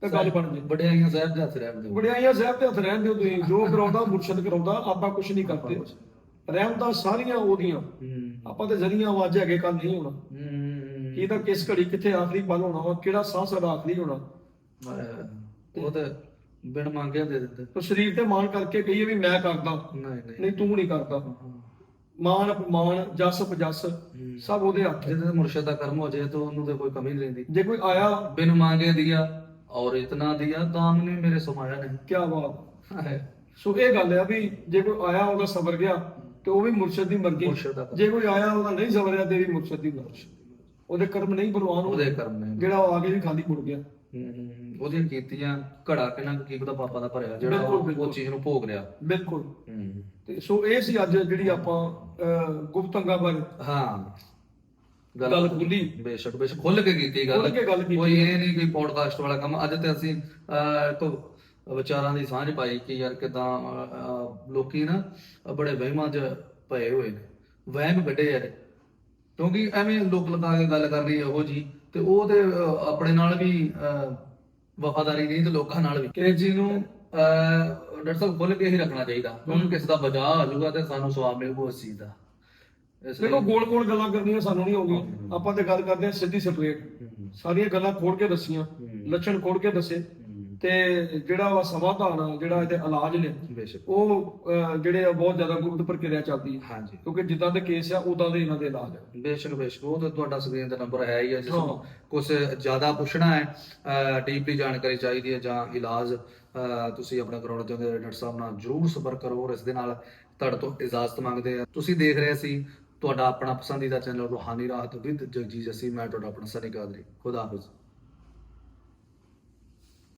ਤਾਂ ਗੱਲ ਬਣ ਜੇ ਬੜਿਆਈਆਂ ਸਾਹਿਬ ਦੇ ਹੱਥ ਰਹਿੰਦੇ ਵਡਿਆਈਆਂ ਸਾਹਿਬ ਤੇ ਹੱਥ ਰਹਿਣ ਦਿਓ ਤੁਸੀਂ। ਜੋ ਕਰਾਉਂਦਾ ਮੁਰਸ਼ਦ ਕਰਾਉਂਦਾ ਆਪਾਂ ਕੁਝ ਨਹੀਂ ਕਰਦੇ। ਰਹਿਮਤਾਂ ਸਾਰੀਆਂ ਉਹਦੀਆਂ। ਹੂੰ। ਆਪਾਂ ਤੇ ਜ਼ਰੀਆਂ ਆਵਾਜ਼ ਹੈਗੇ ਕੱਲ ਨਹੀਂ ਹੋਣਾ। ਹੂੰ। ਕੀ ਤਾਂ ਕਿਸ ਘੜੀ ਕਿੱਥੇ ਆਖਰੀ ਪਲ ਹੋਣਾ ਵਾ ਕਿਹੜਾ ਸਾਹ ਸਾਡਾ ਆਖਰੀ ਹੋਣਾ। ਉਹ ਤੇ ਬਿਨ ਮੰਗਿਆ ਦੇ ਦਿੰਦੇ। ਤੋ ਸਰੀਰ ਤੇ ਮਾਣ ਕਰਕੇ ਕਹੀਏ ਵੀ ਮੈਂ ਕਰਦਾ। ਨਹੀਂ ਨਹੀਂ। ਨਹੀਂ ਤੂੰ ਨਹੀਂ ਕਰਦਾ। ਮਾਣ ਅਪਮਾਨ ਜਸ ਪਜਸ ਸਭ ਉਹਦੇ ਹੱਥ। ਜਿਹਦੇ ਮੁਰਸ਼ਦ ਦਾ ਕਰਮ ਹੋ ਜਾਏ ਤਾਂ ਉਹਨੂੰ ਤੇ ਕੋਈ ਕਮੀ ਨਹੀਂ ਰਹਿੰਦੀ। ਜੇ ਕੋਈ ਆਇਆ ਬਿਨ ਮੰਗੇ ਦਿਆ ਔਰ ਇਤਨਾ ਦਿਆ ਦਾਮ ਨੇ ਮੇਰੇ ਸਮਾਇਆ ਨਹੀਂ। ਕਿਆ ਬਾਤ। ਸੋ ਇਹ ਗੱਲ ਆ ਵੀ ਜੇ ਕੋਈ ਆਇਆ ਉਹਦਾ ਸਬਰ ਗਿਆ ਤੇ ਉਹ ਵੀ ਮੁਰਸ਼ਦ ਦੀ ਮਰਜ਼ੀ। ਜੇ ਕੋਈ ਆਇਆ ਉਹਦਾ ਨਹੀਂ ਸਬਰਿਆ ਤੇ ਵੀ ਮੁਰਸ਼ਦ ਦੀ ਮਰਜ਼ੀ। ਉਹਦੇ ਕਰਮ ਨਹੀਂ ਬਲਵਾਨ ਹੋਏ। ਉਹਦੇ ਕਰਮ ਨੇ ਜਿਹੜਾ ਉਹ ਆ ਕੇ ਵੀ ਖਾਲੀ ਮੁੜ ਗਿਆ। ਹੂੰ, ਉਹਦੀਆਂ ਕੀਤੀਆਂ ਘੜਾ ਕਿੰਨਾ ਕੁ ਕੀ ਪਤਾ ਪਾਪਾ ਦਾ ਭਰਿਆ ਜਿਹੜਾ ਬਿਲਕੁਲ, ਉਹ- ਬਿਲਕੁਲ। ਚੀਜ਼ ਨੂੰ ਭੋਗ ਲਿਆ। ਬਿਲਕੁਲ। ਹੂੰ। ਤੇ ਸੋ ਇਹ ਸੀ ਅੱਜ ਜਿਹੜੀ ਆਪਾਂ ਅਹ, ਬਾਰੇ। ਹਾਂ। ਗੱਲ ਖੁੱਲੀ। ਬੇਸ਼ੱਕ ਬੇਸ਼ੱਕ ਖੁੱਲ ਕੇ ਕੀਤੀ ਗੱਲ। ਖੁੱਲ੍ਹ ਕੇ ਗੱਲ ਕੀਤੀ। ਕੋਈ ਇਹ ਨਹੀਂ ਕੋਈ ਪੋਡਕਾਸਟ ਵਾਲਾ ਕੰਮ। ਅੱਜ ਤੇ ਅਸੀਂ ਅਹ, ਇੱਕ ਵਿਚਾਰਾਂ ਦੀ ਸਾਂਝ ਪਾਈ ਕਿ ਯਾਰ ਕਿਦਾਂ ਲੋਕੀ ਨਾ ਅਹ, ਬੜੇ ਵਹਿਮਾਂ 'ਚ ਪਏ ਹੋਏ ਨੇ। ਵਹਿਮ ਕੱਢੇ ਯਾਰ ਕਿਉਂਕਿ ਐਵੇਂ ਲੋਕ ਲਗਾ ਕੇ ਗੱਲ ਕਰਨੀ ਇਹੋ ਜੀ। ਤੇ ਉਹ ਤੇ ਅਹ, ਆਪਣੇ ਨਾਲ ਵੀ ਅਹ, ਵਫਾਦਾਰੀ ਨਹੀਂ ਤੇ ਲੋਕਾਂ ਨਾਲ ਵੀ। ਕਿਸੇ ਚੀਜ਼ ਨੂੰ ਅਹ, ਡਾਕਟਰ ਸਾਹਿਬ ਖੁੱਲ ਕੇ ਹੀ ਰੱਖਣਾ ਚਾਹੀਦਾ। ਕਿਉਂਕਿ ਕਿਸੇ ਦਾ ਬਚਾਅ ਜਾਊਗਾ ਤੇ ਸਾਨੂੰ ਸਵਾਬ ਮਿਲੂਗਾ ਉਸ ਚੀਜ਼ ਦਾ। ਇਸ ਲਈ ਦੇਖੋ ਗੋਲ ਗੋਲ ਗੱਲਾਂ ਕਰਨੀਆਂ ਸਾਨੂੰ ਨਹੀਂ ਆਉਂਦੀਆਂ। ਆਪਾਂ ਤੇ ਗੱਲ ਕਰਦੇ ਹਾਂ ਸਿੱਧੀ ਸਟ੍ਰੇਟ ਸਾਰੀਆਂ ਗੱਲਾਂ ਖੋਲ ਕੇ ਦੱਸੀਆਂ। ਲੱਛਣ ਖੋਲ ਕੇ ਦੱਸੇ। ਤੇ ਜਿਹੜਾ ਵਾ ਸਮਾਧਾਨ ਆ ਜਿਹੜਾ ਇਹਦੇ ਇਲਾਜ ਨੇ ਬੇਸ਼ੱਕ। ਉਹ ਅਹ, ਜਿਹੜੇ ਆ ਬਹੁਤ ਜ਼ਿਆਦਾ ਗੁਪਤ ਪ੍ਰਕਿਰਿਆ ਚੱਲਦੀ ਹੈ। ਹਾਂਜੀ। ਕਿਉਂਕਿ ਜਿੱਦਾਂ ਦੇ ਕੇਸ ਆ ਉਦਾਂ ਦੇ ਇਹਨਾਂ ਦੇ ਇਲਾਜ ਆ। ਬੇਸ਼ੱਕ ਬੇਸ਼ੱਕ। ਉਹ ਤਾਂ ਤੁਹਾਡਾ ਸਕਰੀਨ ਤੇ ਨੰਬਰ ਹੈ ਹੀ ਹੈ ਜਿਸ ਨੂੰ। ਕੁਝ ਜ਼ਿਆਦਾ ਪੁੱਛਣਾ ਹੈ ਡੀਪਲੀ ਜਾਣਕਾਰੀ ਚਾਹੀਦੀ ਹੈ ਜਾਂ ਇਲਾਜ ਅਹ, ਤੁਸੀਂ ਆਪਣਾ ਕਰਾਉਣਾ ਚਾਹੁੰਦੇ ਹੋ ਡਾਕਟਰ ਸਾਹਿਬ ਨਾਲ ਜਰੂਰ ਸੰਪਰਕ ਕਰੋ ਔਰ ਇਸ ਦੇ ਨਾਲ ਤੁਹਾਡੇ ਤੋਂ ਇਜਾਜ਼ਤ ਮੰਗਦੇ ਆ ਤੁਸੀਂ ਦੇਖ ਰਹੇ ਸੀ ਤੁਹਾਡਾ ਆਪਣਾ ਪਸੰਦੀਦਾ ਚੈਨਲ ਰੂਹਾਨੀ ਰਾਹਤ ਵਿਦ ਜਗਜੀਤ ਜਸੀ। ਮੈਂ ਤੁਹਾਡਾ ਆਪਣਾ ਸਨੀ ਕਾਦਰੀ। ਖੁਦਾ ਹਾਫਿਜ਼।